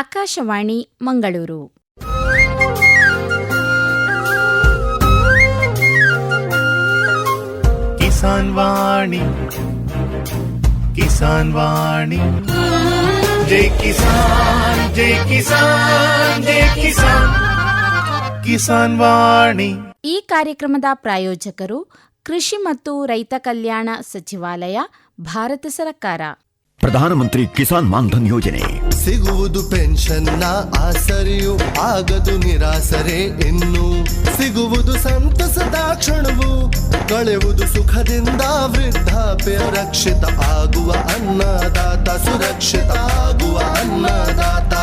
ಆಕಾಶವಾಣಿ ಮಂಗಳೂರು. ಕಿಸಾನ್ ವಾಣಿ ಕಿಸಾನ್ ವಾಣಿ. ಜೈ ಕಿಸಾನ್ ಜೈ ಕಿಸಾನ್ ಜೈ ಕಿಸಾನ್. ಕಿಸಾನ್ ವಾಣಿ. ಈ ಕಾರ್ಯಕ್ರಮದ ಪ್ರಾಯೋಜಕರು ಕೃಷಿ ಮತ್ತು ರೈತ ಕಲ್ಯಾಣ ಸಚಿವಾಲಯ ಭಾರತ ಸರ್ಕಾರ. ಪ್ರಧಾನಮಂತ್ರಿ ಕಿಸಾನ್ ಮಾನ್ಧನ್ ಯೋಜನೆ. ಸಿಗುವುದು ಪೆನ್ಷನ್ನ ಆಸರಿಯು ಆಗದು ನಿರಾಸರೆ ಇನ್ನು ಸಿಗುವುದು ಸಂತಸದ ಕ್ಷಣವು ಕಳೆಯುವುದು ಸುಖದಿಂದ ವೃದ್ಧಾಪ್ಯ ರಕ್ಷಿತ ಆಗುವ ಅನ್ನದಾತ ಸುರಕ್ಷಿತ ಆಗುವ ಅನ್ನದಾತ.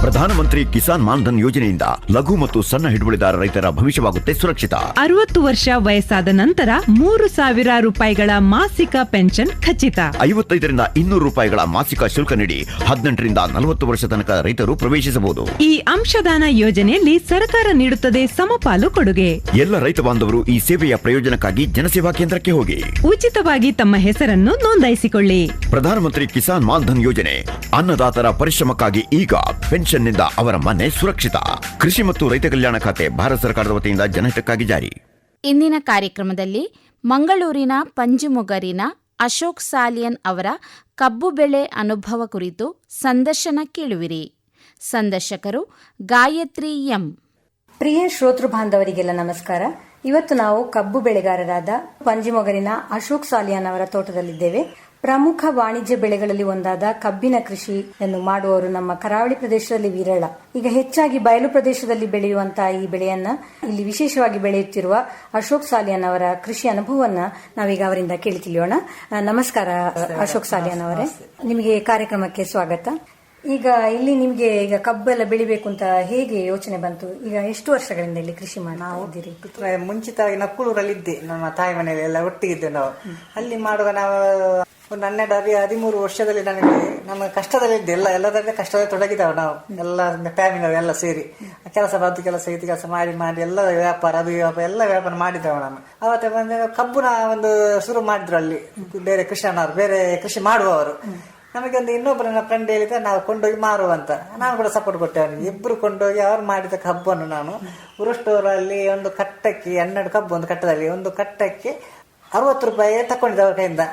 ಪ್ರಧಾನಮಂತ್ರಿ ಕಿಸಾನ್ ಮಾನ್ಧನ್ ಯೋಜನೆಯಿಂದ ಲಘು ಮತ್ತು ಸಣ್ಣ ಹಿಡುವಳಿದಾರ ರೈತರ ಭವಿಷ್ಯವಾಗುತ್ತೆ ಸುರಕ್ಷಿತ. ಅರವತ್ತು ವರ್ಷ ವಯಸ್ಸಾದ ನಂತರ ಮೂರು ಸಾವಿರ ರೂಪಾಯಿಗಳ ಮಾಸಿಕ ಪೆನ್ಷನ್ ಖಚಿತ. ಐವತ್ತೈದರಿಂದ ಇನ್ನೂರು ರೂಪಾಯಿಗಳ ಮಾಸಿಕ ಶುಲ್ಕ ನೀಡಿ ಹದಿನೆಂಟರಿಂದ ನಲವತ್ತು ವರ್ಷ ತನಕ ರೈತರು ಪ್ರವೇಶಿಸಬಹುದು. ಈ ಅಂಶದಾನ ಯೋಜನೆಯಲ್ಲಿ ಸರ್ಕಾರ ನೀಡುತ್ತದೆ ಸಮಪಾಲು ಕೊಡುಗೆ. ಎಲ್ಲ ರೈತ ಬಾಂಧವರು ಈ ಸೇವೆಯ ಪ್ರಯೋಜನಕ್ಕಾಗಿ ಜನಸೇವಾ ಕೇಂದ್ರಕ್ಕೆ ಹೋಗಿ. ಉಚಿತವಾಗಿ ತಮ್ಮ ಹೆಸರನ್ನು ನೋಂದಾಯಿಸಿಕೊಳ್ಳಿ. ಪ್ರಧಾನಮಂತ್ರಿ ಕಿಸಾನ್ ಮಾನ್ಧನ್ ಯೋಜನೆ ಅನ್ನದಾತರ ಪರಿಶ್ರಮಕ್ಕಾಗಿ ಈಗ ಪೆನ್ಷನ್ನಿಂದ ಅವರ ಮನೆ ಸುರಕ್ಷಿತ. ಕೃಷಿ ಮತ್ತು ರೈತ ಕಲ್ಯಾಣ ಖಾತೆ ಭಾರತ ಸರ್ಕಾರದ ವತಿಯಿಂದ ಜನಹಿತಕ್ಕಾಗಿ ಜಾರಿ. ಇಂದಿನ ಕಾರ್ಯಕ್ರಮದಲ್ಲಿ ಮಂಗಳೂರಿನ ಪಂಜಿಮೊಗರಿನ ಅಶೋಕ್ ಸಾಲಿಯನ್ ಅವರ ಕಬ್ಬು ಬೆಳೆ ಅನುಭವ ಕುರಿತು ಸಂದರ್ಶನ ಕೇಳುವಿರಿ. ಸಂದರ್ಶಕರು ಗಾಯತ್ರಿ ಎಂ. ಪ್ರಿಯ ಶ್ರೋತೃ ಬಾಂಧವರಿಗೆಲ್ಲ ನಮಸ್ಕಾರ. ಇವತ್ತು ನಾವು ಕಬ್ಬು ಬೆಳೆಗಾರರಾದ ಪಂಜಿಮೊಗರಿನ ಅಶೋಕ್ ಸಾಲಿಯಾನ್ ಅವರ ತೋಟದಲ್ಲಿದ್ದೇವೆ. ಪ್ರಮುಖ ವಾಣಿಜ್ಯ ಬೆಳೆಗಳಲ್ಲಿ ಒಂದಾದ ಕಬ್ಬಿನ ಕೃಷಿಯನ್ನು ಮಾಡುವವರು ನಮ್ಮ ಕರಾವಳಿ ಪ್ರದೇಶದಲ್ಲಿ ವಿರಳ. ಈಗ ಹೆಚ್ಚಾಗಿ ಬಯಲು ಪ್ರದೇಶದಲ್ಲಿ ಬೆಳೆಯುವಂತಹ ಈ ಬೆಳೆಯನ್ನ ಇಲ್ಲಿ ವಿಶೇಷವಾಗಿ ಬೆಳೆಯುತ್ತಿರುವ ಅಶೋಕ್ ಸಾಲಿಯನ್ ಅವರ ಕೃಷಿ ಅನುಭವವನ್ನ ನಾವೀಗ ಅವರಿಂದ ಕೇಳಿ ತಿಳಿಯೋಣ ನಮಸ್ಕಾರ ಅಶೋಕ್ ಸಾಲಿಯನ್ ಅವರೇ ನಿಮಗೆ ಕಾರ್ಯಕ್ರಮಕ್ಕೆ ಸ್ವಾಗತ. ಈಗ ಇಲ್ಲಿ ನಿಮಗೆ ಈಗ ಕಬ್ಬೆಲ್ಲ ಬೆಳಿಬೇಕು ಅಂತ ಹೇಗೆ ಯೋಚನೆ ಬಂತು? ಈಗ ಎಷ್ಟು ವರ್ಷಗಳಿಂದ ಇಲ್ಲಿ ಕೃಷಿ ಮಾಡಿದ್ದೀರಿ ಪುತ್ರ ಮುಂಚಿತವಾಗಿ ನಕ್ಕುಳೂರಲ್ಲಿ ಇದ್ದೆ ನಮ್ಮ ತಾಯಿ ಮನೆಯಲ್ಲಿ ಎಲ್ಲ ಒಟ್ಟಿಗಿದ್ದೆ ನಾವು. ಅಲ್ಲಿ ಮಾಡುವಾಗ ನಾವು ಒಂದು ಹನ್ನೆರಡು ಹದಿ ಹದಿಮೂರು ವರ್ಷದಲ್ಲಿ ನನಗೆ ನಮ್ಮ ಕಷ್ಟದಲ್ಲಿ ಇದ್ದೆ. ಎಲ್ಲ ಎಲ್ಲದರಲ್ಲೇ ಕಷ್ಟದಲ್ಲಿ ತೊಡಗಿದ್ದಾವೆ ನಾವು. ಎಲ್ಲ ಫ್ಯಾಮಿಲಿ ಎಲ್ಲ ಸೇರಿ. ಕೆಲಸ ಅದು ಕೆಲಸ ಇದು ಕೆಲಸ ಮಾಡಿ ಮಾಡಿ, ಎಲ್ಲ ವ್ಯಾಪಾರ, ಅದು ವ್ಯಾಪಾರ, ಎಲ್ಲ ವ್ಯಾಪಾರ ಮಾಡಿದ್ದೇವೆ ನಾನು. ಅವತ್ತೆ ಬಂದ ಕಬ್ಬುನ ಒಂದು ಶುರು ಮಾಡಿದ್ರು ಅಲ್ಲಿ. ಬೇರೆ ಕೃಷ್ಣನವರು ಬೇರೆ ಕೃಷಿ ಮಾಡುವವರು. ನಮಗೆ ಒಂದು ಇನ್ನೊಬ್ಬರನ್ನ ಫ್ರೆಂಡ್ ಹೇಳಿದ್ರೆ ನಾವು ಕೊಂಡೋಗಿ ಮಾರುವಂತ ನಾನು ಕೂಡ ಸಪೋರ್ಟ್ ಕೊಟ್ಟೆ ಅವನಿಗೆ. ಇಬ್ಬರು ಕೊಂಡೋಗಿ ಅವ್ರು ಮಾಡಿದ ಕಬ್ಬನ್ನು ನಾನು, ಉರುಷ್ಟೋರಲ್ಲಿ ಒಂದು ಕಟ್ಟಕ್ಕೆ, ಹನ್ನೆರಡು ಕಬ್ಬು ಒಂದು ಕಟ್ಟದಲ್ಲಿ, ಒಂದು ಕಟ್ಟಕ್ಕೆ ಅರವತ್ತು ರೂಪಾಯಿ ತಕೊಂಡಿದ್ದೆ ಅವ್ರ ಕೈಯಿಂದ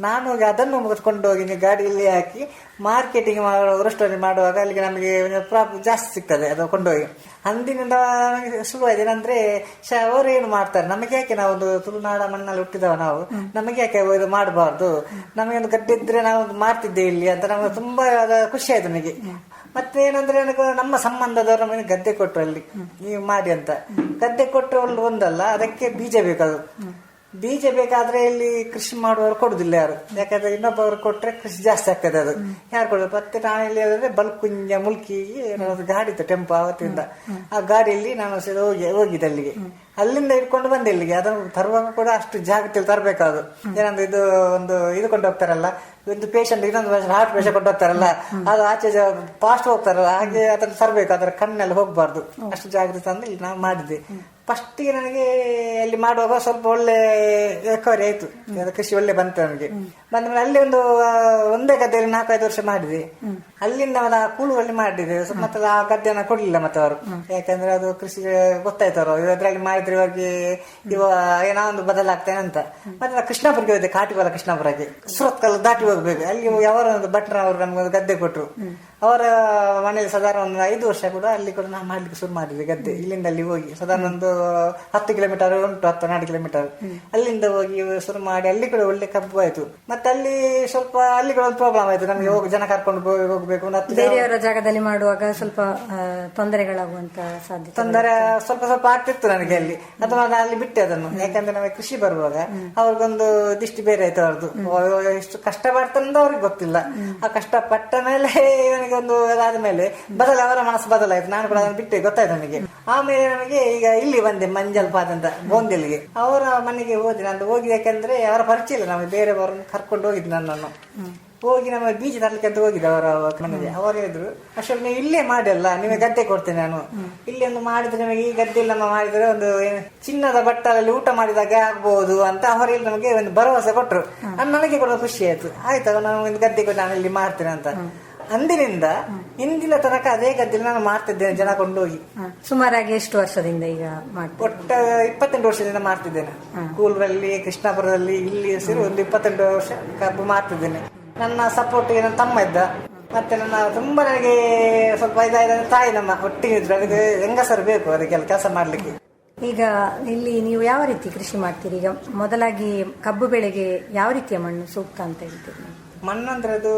ನಾನು ಹೋಗಿ ಅದನ್ನು ಕೊಂಡೋಗಿ ನೀವು ಗಾಡಿಯಲ್ಲಿ ಹಾಕಿ ಮಾರ್ಕೆಟಿಂಗ್ ಮಾಡೋ ರೆಸ್ಟೋರೆಂಟ್ ಮಾಡುವಾಗ ಅಲ್ಲಿಗೆ ನಮಗೆ ಪ್ರಾಫಿಟ್ ಜಾಸ್ತಿ ಸಿಗ್ತದೆ ಅದು ಕೊಂಡೋಗಿ. ಅಂದಿನಿಂದ ನಮಗೆ ಶುರುವಾಯ್ತು. ಏನಂದ್ರೆ ಶ ಅವರು ಏನು ಮಾಡ್ತಾರೆ? ನಮಗೆ ಯಾಕೆ ನಾವು ಒಂದು ತುಳುನಾಡ ಮಣ್ಣಲ್ಲಿ ಹುಟ್ಟಿದವ ನಾವು? ನಮಗೆ ಯಾಕೆ ಇದು ಮಾಡಬಾರ್ದು? ನಮಗೆ ಒಂದು ಗಡ್ಡೆ ಇದ್ರೆ ನಾವು ಮಾಡ್ತಿದ್ದೆ ಇಲ್ಲಿ ಅಂತ ನಮಗೆ ತುಂಬಾ ಖುಷಿ ಆಯ್ತು ನನಗೆ ಮತ್ತೆ ಏನಂದ್ರೆ ನನಗೆ ನಮ್ಮ ಸಂಬಂಧದವರು ನಮಗೆ ಗದ್ದೆ ಕೊಟ್ಟರು ಅಲ್ಲಿ. ನೀವು ಮಾಡಿ ಅಂತ. ಗದ್ದೆ ಕೊಟ್ಟರು ಒಂದಲ್ಲ ಅದಕ್ಕೆ ಬೀಜ ಬೇಕದು ಬೀಜ ಬೇಕಾದ್ರೆ ಇಲ್ಲಿ ಕೃಷಿ ಮಾಡುವವರು ಕೊಡುದಿಲ್ಲ ಯಾರು. ಯಾಕಂದ್ರೆ ಇನ್ನೊಬ್ಬರು ಕೊಟ್ರೆ ಕೃಷಿ ಜಾಸ್ತಿ ಆಗ್ತದೆ ಅದು. ಯಾರು ಕೊಡೋದು ಮತ್ತೆ ನಾನು ಇಲ್ಲಿ ಹೇಳಿದ್ರೆ ಬಲ್ಕುಂಜ, ಮುಲ್ಕಿ ಗಾಡಿ ಇತ್ತು ಟೆಂಪೋ ಅವತ್ತಿಂದ. ಆ ಗಾಡಿಯಲ್ಲಿ ನಾನು ಹೋಗಿ, ಹೋಗಿದ್ದೆ ಅಲ್ಲಿಗೆ. ಅಲ್ಲಿಂದ ಇಟ್ಕೊಂಡು ಬಂದೆ ಇಲ್ಲಿಗೆ. ಅದನ್ನು ತರುವಾಗ ಕೂಡ ಅಷ್ಟು ಜಾಗ್ರತೆ ತರಬೇಕಾದ್ರು ಏನಂದ್ರೆ ಇದು ಒಂದು ಇದು ಕೊಂಡು ಹೋಗ್ತಾರಲ್ಲ, ಒಂದು ಪೇಷಂಟ್ ಇನ್ನೊಂದು ಹಾರ್ಟ್ ಪೇಷಂಟ್ ಕೊಂಡು ಹೋಗ್ತಾರಲ್ಲ, ಅದು ಆಚೆ ಫಾಸ್ಟ್ ಹೋಗ್ತಾರಲ್ಲ, ಹಾಗೆ ಅದನ್ನ ತರಬೇಕು. ಅದರ ಕಣ್ಣಲ್ಲಿ ಹೋಗ್ಬಾರ್ದು. ಅಷ್ಟು ಜಾಗ್ರತೆ ಅಂದ್ರೆ ಇಲ್ಲಿ ನಾವು ಮಾಡಿದ್ದೆ ಫಸ್ಟಿಗೆ ನನಗೆ ಅಲ್ಲಿ ಮಾಡುವಾಗ ಸ್ವಲ್ಪ ಒಳ್ಳೆ ರಿಕವರಿ ಆಯ್ತು. ಕೃಷಿ ಒಳ್ಳೆ ಬಂತು ನನಗೆ. ಬಂದ ಮೇಲೆ ಅಲ್ಲಿ ಒಂದು ಒಂದೇ ಗದ್ದೆಯಲ್ಲಿ ನಾಲ್ಕೈದು ವರ್ಷ ಮಾಡಿದೆ. ಅಲ್ಲಿಂದ ಮತ್ತೆ ಆ ಕೂಳುವಲ್ಲಿ ಮಾಡಿದೆ. ಮತ್ತೆ ಆ ಗದ್ದೆನ ಕೊಡ್ಲಿಲ್ಲ ಮತ್ತೆ ಅವರು. ಯಾಕಂದ್ರೆ ಅದು ಕೃಷಿ ಗೊತ್ತಾಯ್ತು ಅವರು. ಇದರಲ್ಲಿ ಮಾಡಿದ್ರೆ ಇವಾಗ ಇವ ಏನೋ ಒಂದು ಬದಲಾಗ್ತೇನೆ ಅಂತ. ಮತ್ತೆ ಕೃಷ್ಣಾಪುರಕ್ಕೆ ಹೋದೆ ಕಾಟಿವಾಲ ಕೃಷ್ಣಾಪುರಕ್ಕೆ ಸುರತ್ಕಲ್ ದಾಟಿ ಹೋಗ್ಬೇಕು. ಅಲ್ಲಿ ಯಾವ ಒಂದು ಭಟ್ರ ಅವರು ಗದ್ದೆ ಕೊಟ್ಟರು ಅವರ ಮನೆಯಲ್ಲಿ ಸಾಧಾರಣ ಒಂದು ಐದು ವರ್ಷ ಕೂಡ ಅಲ್ಲಿ ಕೂಡ ನಾವು ಮಾಡ್ಲಿಕ್ಕೆ ಶುರು ಮಾಡಿದ್ವಿ ಗದ್ದೆ. ಇಲ್ಲಿಂದ ಅಲ್ಲಿ ಹೋಗಿ ಸಾಧಾರಣ ಒಂದು ಹತ್ತು ಕಿಲೋಮೀಟರ್ ಉಂಟು ಹತ್ತು ಹನ್ನೆರಡು ಕಿಲೋಮೀಟರ್ ಅಲ್ಲಿಂದ ಹೋಗಿ ಶುರು ಮಾಡಿ ಅಲ್ಲಿ ಕೂಡ ಒಳ್ಳೆ ಕಬ್ಬು ಆಯ್ತು. ಮತ್ತೆ ಅಲ್ಲಿ ಸ್ವಲ್ಪ ಅಲ್ಲಿ ಕೂಡ ಒಂದು ಪ್ರಾಬ್ಲಮ್ ಆಯ್ತು. ನಮಗೆ ಹೋಗಿ ಜನ ಕರ್ಕೊಂಡು ಹೋಗಬೇಕು ಬೇರೆಯವರ ಜಾಗದಲ್ಲಿ ಮಾಡುವಾಗ ಸ್ವಲ್ಪ ತೊಂದರೆಗಳಾಗುವಂತ ಸಾಧ್ಯತೆ ತೊಂದರೆ ಸ್ವಲ್ಪ ಸ್ವಲ್ಪ ಆಗ್ತಿತ್ತು ನನಗೆ ಅಲ್ಲಿ. ಅದು ನಾನು ಅಲ್ಲಿ ಬಿಟ್ಟೆ ಅದನ್ನು. ಯಾಕಂದ್ರೆ ನಮಗೆ ಕೃಷಿ ಬರುವಾಗ ಅವ್ರಿಗೊಂದು ದಿಷ್ಟಿ ಬೇರೆ ಆಯ್ತು ಅವ್ರದ್ದು. ಅವ್ರು ಎಷ್ಟು ಕಷ್ಟ ಪಡ್ತಂದ ಅವ್ರಿಗೆ ಗೊತ್ತಿಲ್ಲ. ಆ ಕಷ್ಟ ಪಟ್ಟ ಮೇಲೆ ನನಗೆ ಒಂದು ಅದಾದ ಮೇಲೆ ಬದಲ ಅವರ ಮನಸ್ಸು ಬದಲಾಯ್ತು. ನಾನು ಕೂಡ ಅದನ್ನು ಬಿಟ್ಟೆ, ಗೊತ್ತಾಯ್ತು ನನಗೆ ಆಮೇಲೆ ನನಗೆ ಈಗ ಇಲ್ಲಿ ಬಂದೆ, ಮಂಜಲ್ ಪಾದಂತ ಅಂತ ಗೋಂದಿಲ್ಗೆ ಅವರ ಮನೆಗೆ ಹೋದೆ. ನಾನು ಹೋಗಿ ಯಾಕಂದ್ರೆ ಅವರ ಪರಿಚಯ ಇಲ್ಲ. ನಮಗೆ ಬೇರೆಯವರನ್ನು ಕರ್ಕೊಂಡು ಹೋಗಿದ್ದು ನನ್ನನ್ನು. ಹೋಗಿ ನಮ್ಮ ಬೀಜ ತರ್ಲಿಕ್ಕೆ ಅಂತ ಹೋಗಿದ್ದೆ ಅವರ ಮನೆಗೆ. ಅವರು ಹೇಳಿದ್ರು ಅಷ್ಟೊಂದು ನೀವು ಇಲ್ಲೇ ಮಾಡಲ್ಲ ನಿಮಗೆ ಗದ್ದೆ ಕೊಡ್ತೇನೆ ನಾನು. ಇಲ್ಲಿ ಒಂದು ಮಾಡಿದ್ರೆ ನಿಮಗೆ, ಈ ಗದ್ದೆ ಇಲ್ಲ ಮಾಡಿದ್ರೆ. ಒಂದು ಚಿನ್ನದ ಬಟ್ಟಲಲ್ಲಿ ಊಟ ಮಾಡಿದಾಗ ಆಗ್ಬಹುದು ಅಂತ ಅವರು ನಮಗೆ ಒಂದು ಭರವಸೆ ಕೊಟ್ಟರು ನನಗೆ ಕೂಡ ಖುಷಿ ಆಯ್ತು. ಆಯ್ತು ನಾನು ಒಂದು ಗದ್ದೆ ಕೊಟ್ಟು ನಾನು ಇಲ್ಲಿ ಮಾಡ್ತೇನೆ ಅಂತ. ಅಂದಿನಿಂದ ಇಂದಿನ ತನಕ ಅದೇ ಗದ್ದೆಲ್ಲ ನಾನು ಮಾಡ್ತಿದ್ದೇನೆ ಜನ ಕೊಂಡೋಗಿ. ಸುಮಾರಾಗಿ ಎಷ್ಟು ವರ್ಷದಿಂದ ಈಗ ಒಟ್ಟ ಇಪ್ಪತ್ತೆಂಟು ವರ್ಷದಿಂದ ಮಾಡ್ತಿದ್ದೇನೆ. ಕೂಲ್ರಲ್ಲಿ ಕೃಷ್ಣಾಪುರದಲ್ಲಿ ಇಲ್ಲಿ ಸೇರಿ ಒಂದು ಇಪ್ಪತ್ತೆಂಟು ವರ್ಷ ಕಬ್ಬು ಮಾಡ್ತಿದ್ದೇನೆ. ನನ್ನ ಸಪೋರ್ಟ್ ನನ್ನ ತಮ್ಮ ಇದ್ದ. ಮತ್ತೆ ನನ್ನ ತುಂಬಾ ನನಗೆ ಸ್ವಲ್ಪ ಇದಾದ ತಾಯಿ ನಮ್ಮ ಒಟ್ಟಿಗೆ ಇದ್ರು. ಅದಕ್ಕೆ ಹೆಂಗಸರು ಬೇಕು ಅದಕ್ಕೆಲ್ಲ ಕೆಲಸ ಮಾಡ್ಲಿಕ್ಕೆ. ಈಗ ಇಲ್ಲಿ ನೀವು ಯಾವ ರೀತಿ ಕೃಷಿ ಮಾಡ್ತೀರಿ? ಈಗ ಮೊದಲಾಗಿ ಕಬ್ಬು ಬೆಳೆಗೆ ಯಾವ ರೀತಿಯ ಮಣ್ಣು ಸೂಕ್ತ ಅಂತ ಹೇಳ್ತೀರಿ? ನೀವು? ಮಣ್ಣು ಅಂದ್ರೆ ಅದು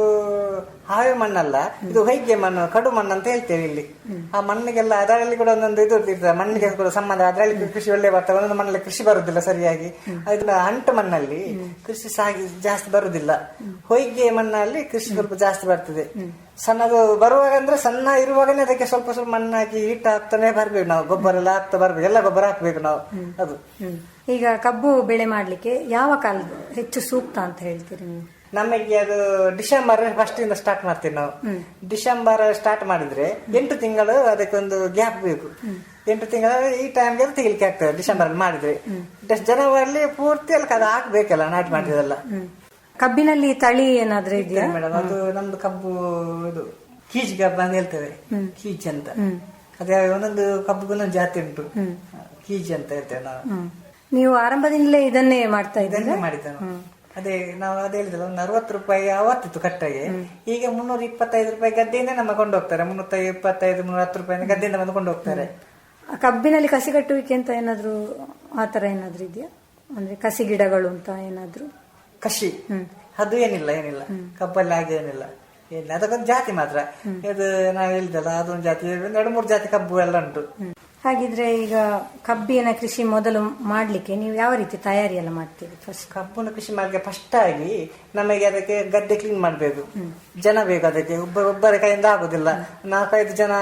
ಹಾವೆ ಮಣ್ಣಲ್ಲ ಇದು ಹೊಯ್ಗೆ ಮಣ್ಣು ಕಡು ಮಣ್ಣು ಅಂತ ಹೇಳ್ತೇವೆ ಇಲ್ಲಿ. ಆ ಮಣ್ಣಿಗೆಲ್ಲ ಅದರಲ್ಲಿ ಕೂಡ ಒಂದೊಂದು ಇದು ಇರ್ತದೆ ಮಣ್ಣಿಗೆ ಕೂಡ ಸಂಬಂಧ. ಅದರಲ್ಲಿ ಕೃಷಿ ಒಳ್ಳೆ ಬರ್ತದೆ ಒಂದೊಂದು ಮಣ್ಣಲ್ಲಿ ಕೃಷಿ ಬರುದಿಲ್ಲ ಸರಿಯಾಗಿ. ಅದನ್ನ ಅಂಟು ಮಣ್ಣಲ್ಲಿ ಕೃಷಿ ಸಾಗಿ ಜಾಸ್ತಿ ಬರುದಿಲ್ಲ. ಹೊಯ್ಗೆ ಮಣ್ಣಲ್ಲಿ ಕೃಷಿ ಸ್ವಲ್ಪ ಜಾಸ್ತಿ ಬರ್ತದೆ. ಸಣ್ಣದು ಬರುವಾಗ ಅಂದ್ರೆ ಸಣ್ಣ ಇರುವಾಗನೇ ಅದಕ್ಕೆ ಸ್ವಲ್ಪ ಸ್ವಲ್ಪ ಮಣ್ಣು ಹಾಕಿ ಹಿಟ್ಟು ಹಾಕ್ತಾನೆ ಬರ್ಬೇಕು ನಾವು. ಗೊಬ್ಬರ ಎಲ್ಲ ಹಾಕ್ತಾ ಬರ್ಬೇಕು ಎಲ್ಲ ಗೊಬ್ಬರ ಹಾಕ್ಬೇಕು ನಾವು. ಅದು. ಈಗ ಕಬ್ಬು ಬೆಳೆ ಮಾಡ್ಲಿಕ್ಕೆ ಯಾವ ಕಾಲ ಹೆಚ್ಚು ಸೂಕ್ತ ಅಂತ ಹೇಳ್ತೀರಿ ನೀವು? ನಮಗೆ ಅದು ಡಿಸೆಂಬರ್ ಫಸ್ಟ್ ಇಂದ ಸ್ಟಾರ್ಟ್ ಮಾಡ್ತೀವಿ ನಾವು. ಡಿಸೆಂಬರ್ ಸ್ಟಾರ್ಟ್ ಮಾಡಿದ್ರೆ ಎಂಟು ತಿಂಗಳು ಅದಕ್ಕೊಂದು ಗ್ಯಾಪ್ ಬೇಕು. ಎಂಟು ತಿಂಗಳು ಈ ಟೈಮ್ಗೆ ತೆಗಿಲಿಕ್ಕೆ ಆಗ್ತದೆ ಡಿಸೆಂಬರ್ ಅಲ್ಲಿ ಮಾಡಿದ್ರೆ ಜನವರಿ ಪೂರ್ತಿ ಅಲ್ಲಿ ಅದು ಹಾಕ್ಬೇಕಲ್ಲ ನಾಟಿ ಮಾಡಿದೆಲ್ಲ ಕಬ್ಬಿನಲ್ಲಿ ತಳಿ ಏನಾದ್ರೂ ಇದೆಯಾ? ಮೇಡಮ್ ಅದು ನಮ್ದು ಕಬ್ಬು ಇದು ಕೀಜ್ ಕಬ್ಬು ಅಂತ ಹೇಳ್ತೇವೆ. ಕೀಜ್ ಅಂತ. ಅದೇ ಒಂದೊಂದು ಕಬ್ಬು ಒಂದೊಂದು ಜಾತಿ ಉಂಟು. ಕೀಜ್ ಅಂತ ಹೇಳ್ತೇವೆ ನಾವು. ನೀವು ಆರಂಭದಿಂದಲೇ ಇದನ್ನೇ ಮಾಡ್ತಾ ಇದನ್ನೇ ಇದ್ದೀರಾ ಮಾಡಿದ್ದೆ. ಅದೇ ನಾವು ಅದೇ ಹೇಳಿದಲ್ಲ ಒಂದು ಅರವತ್ತು ರೂಪಾಯಿ ಅವತ್ತಿತ್ತು ಕಟ್ಟಾಗಿ. ಈಗ ಮುನ್ನೂರ ಇಪ್ಪತ್ತೈದು ರೂಪಾಯಿ ಗದ್ದೆಯಿಂದ ನಮ್ಮ ಕೊಂಡೋಗ್ತಾರೆ. ಮುನ್ನೂರ ಇಪ್ಪತ್ತೈದು ಮುನ್ನೂರ ಹತ್ತು ರೂಪಾಯಿ ಗದ್ದೆಯಿಂದ ಬಂದು ಕೊಂಡೋಗ್ತಾರೆ. ಆ ಕಬ್ಬಿನಲ್ಲಿ ಕಸಿ ಕಟ್ಟುವಿಕೆ ಅಂತ ಆ ಆತರ ಏನಾದ್ರು ಇದೆಯಾ? ಅಂದ್ರೆ ಕಸಿ ಗಿಡಗಳು ಅಂತ ಏನಾದ್ರೂ? ಕಸಿ. ಅದು ಏನಿಲ್ಲ ಏನಿಲ್ಲ. ಕಬ್ಬಲ್ಲಿ ಹಾಗೆ ಏನಿಲ್ಲ. ಏನಿಲ್ಲ. ಅದಕ್ಕೊಂದು ಜಾತಿ ಮಾತ್ರ. ಇದು ನಾವು ಹೇಳಿದಲ್ಲ ಅದೊಂದು ಜಾತಿ. ಎರಡು ಮೂರು ಜಾತಿ ಕಬ್ಬು ಎಲ್ಲ ಉಂಟು. ಹಾಗಿದ್ರೆ ಈಗ ಕಬ್ಬಿನ ಕೃಷಿ ಮೊದಲು ಮಾಡ್ಲಿಕ್ಕೆ ನೀವು ಯಾವ ರೀತಿ ತಯಾರಿ ಎಲ್ಲ ಮಾಡ್ತೀರಿ ಫಸ್ಟ್ ಕಬ್ಬಿನ ಕೃಷಿ ಮಾಡಲಿಕ್ಕೆ ಫಸ್ಟ್ ಆಗಿ ನಮಗೆ ಅದಕ್ಕೆ ಗದ್ದೆ ಕ್ಲೀನ್ ಮಾಡಬೇಕು. ಜನ ಬೇಕು ಅದಕ್ಕೆ. ಒಬ್ಬ ಒಬ್ಬರ ಕೈಯಿಂದ ಆಗುದಿಲ್ಲ. ನಾಲ್ಕೈದು ಜನ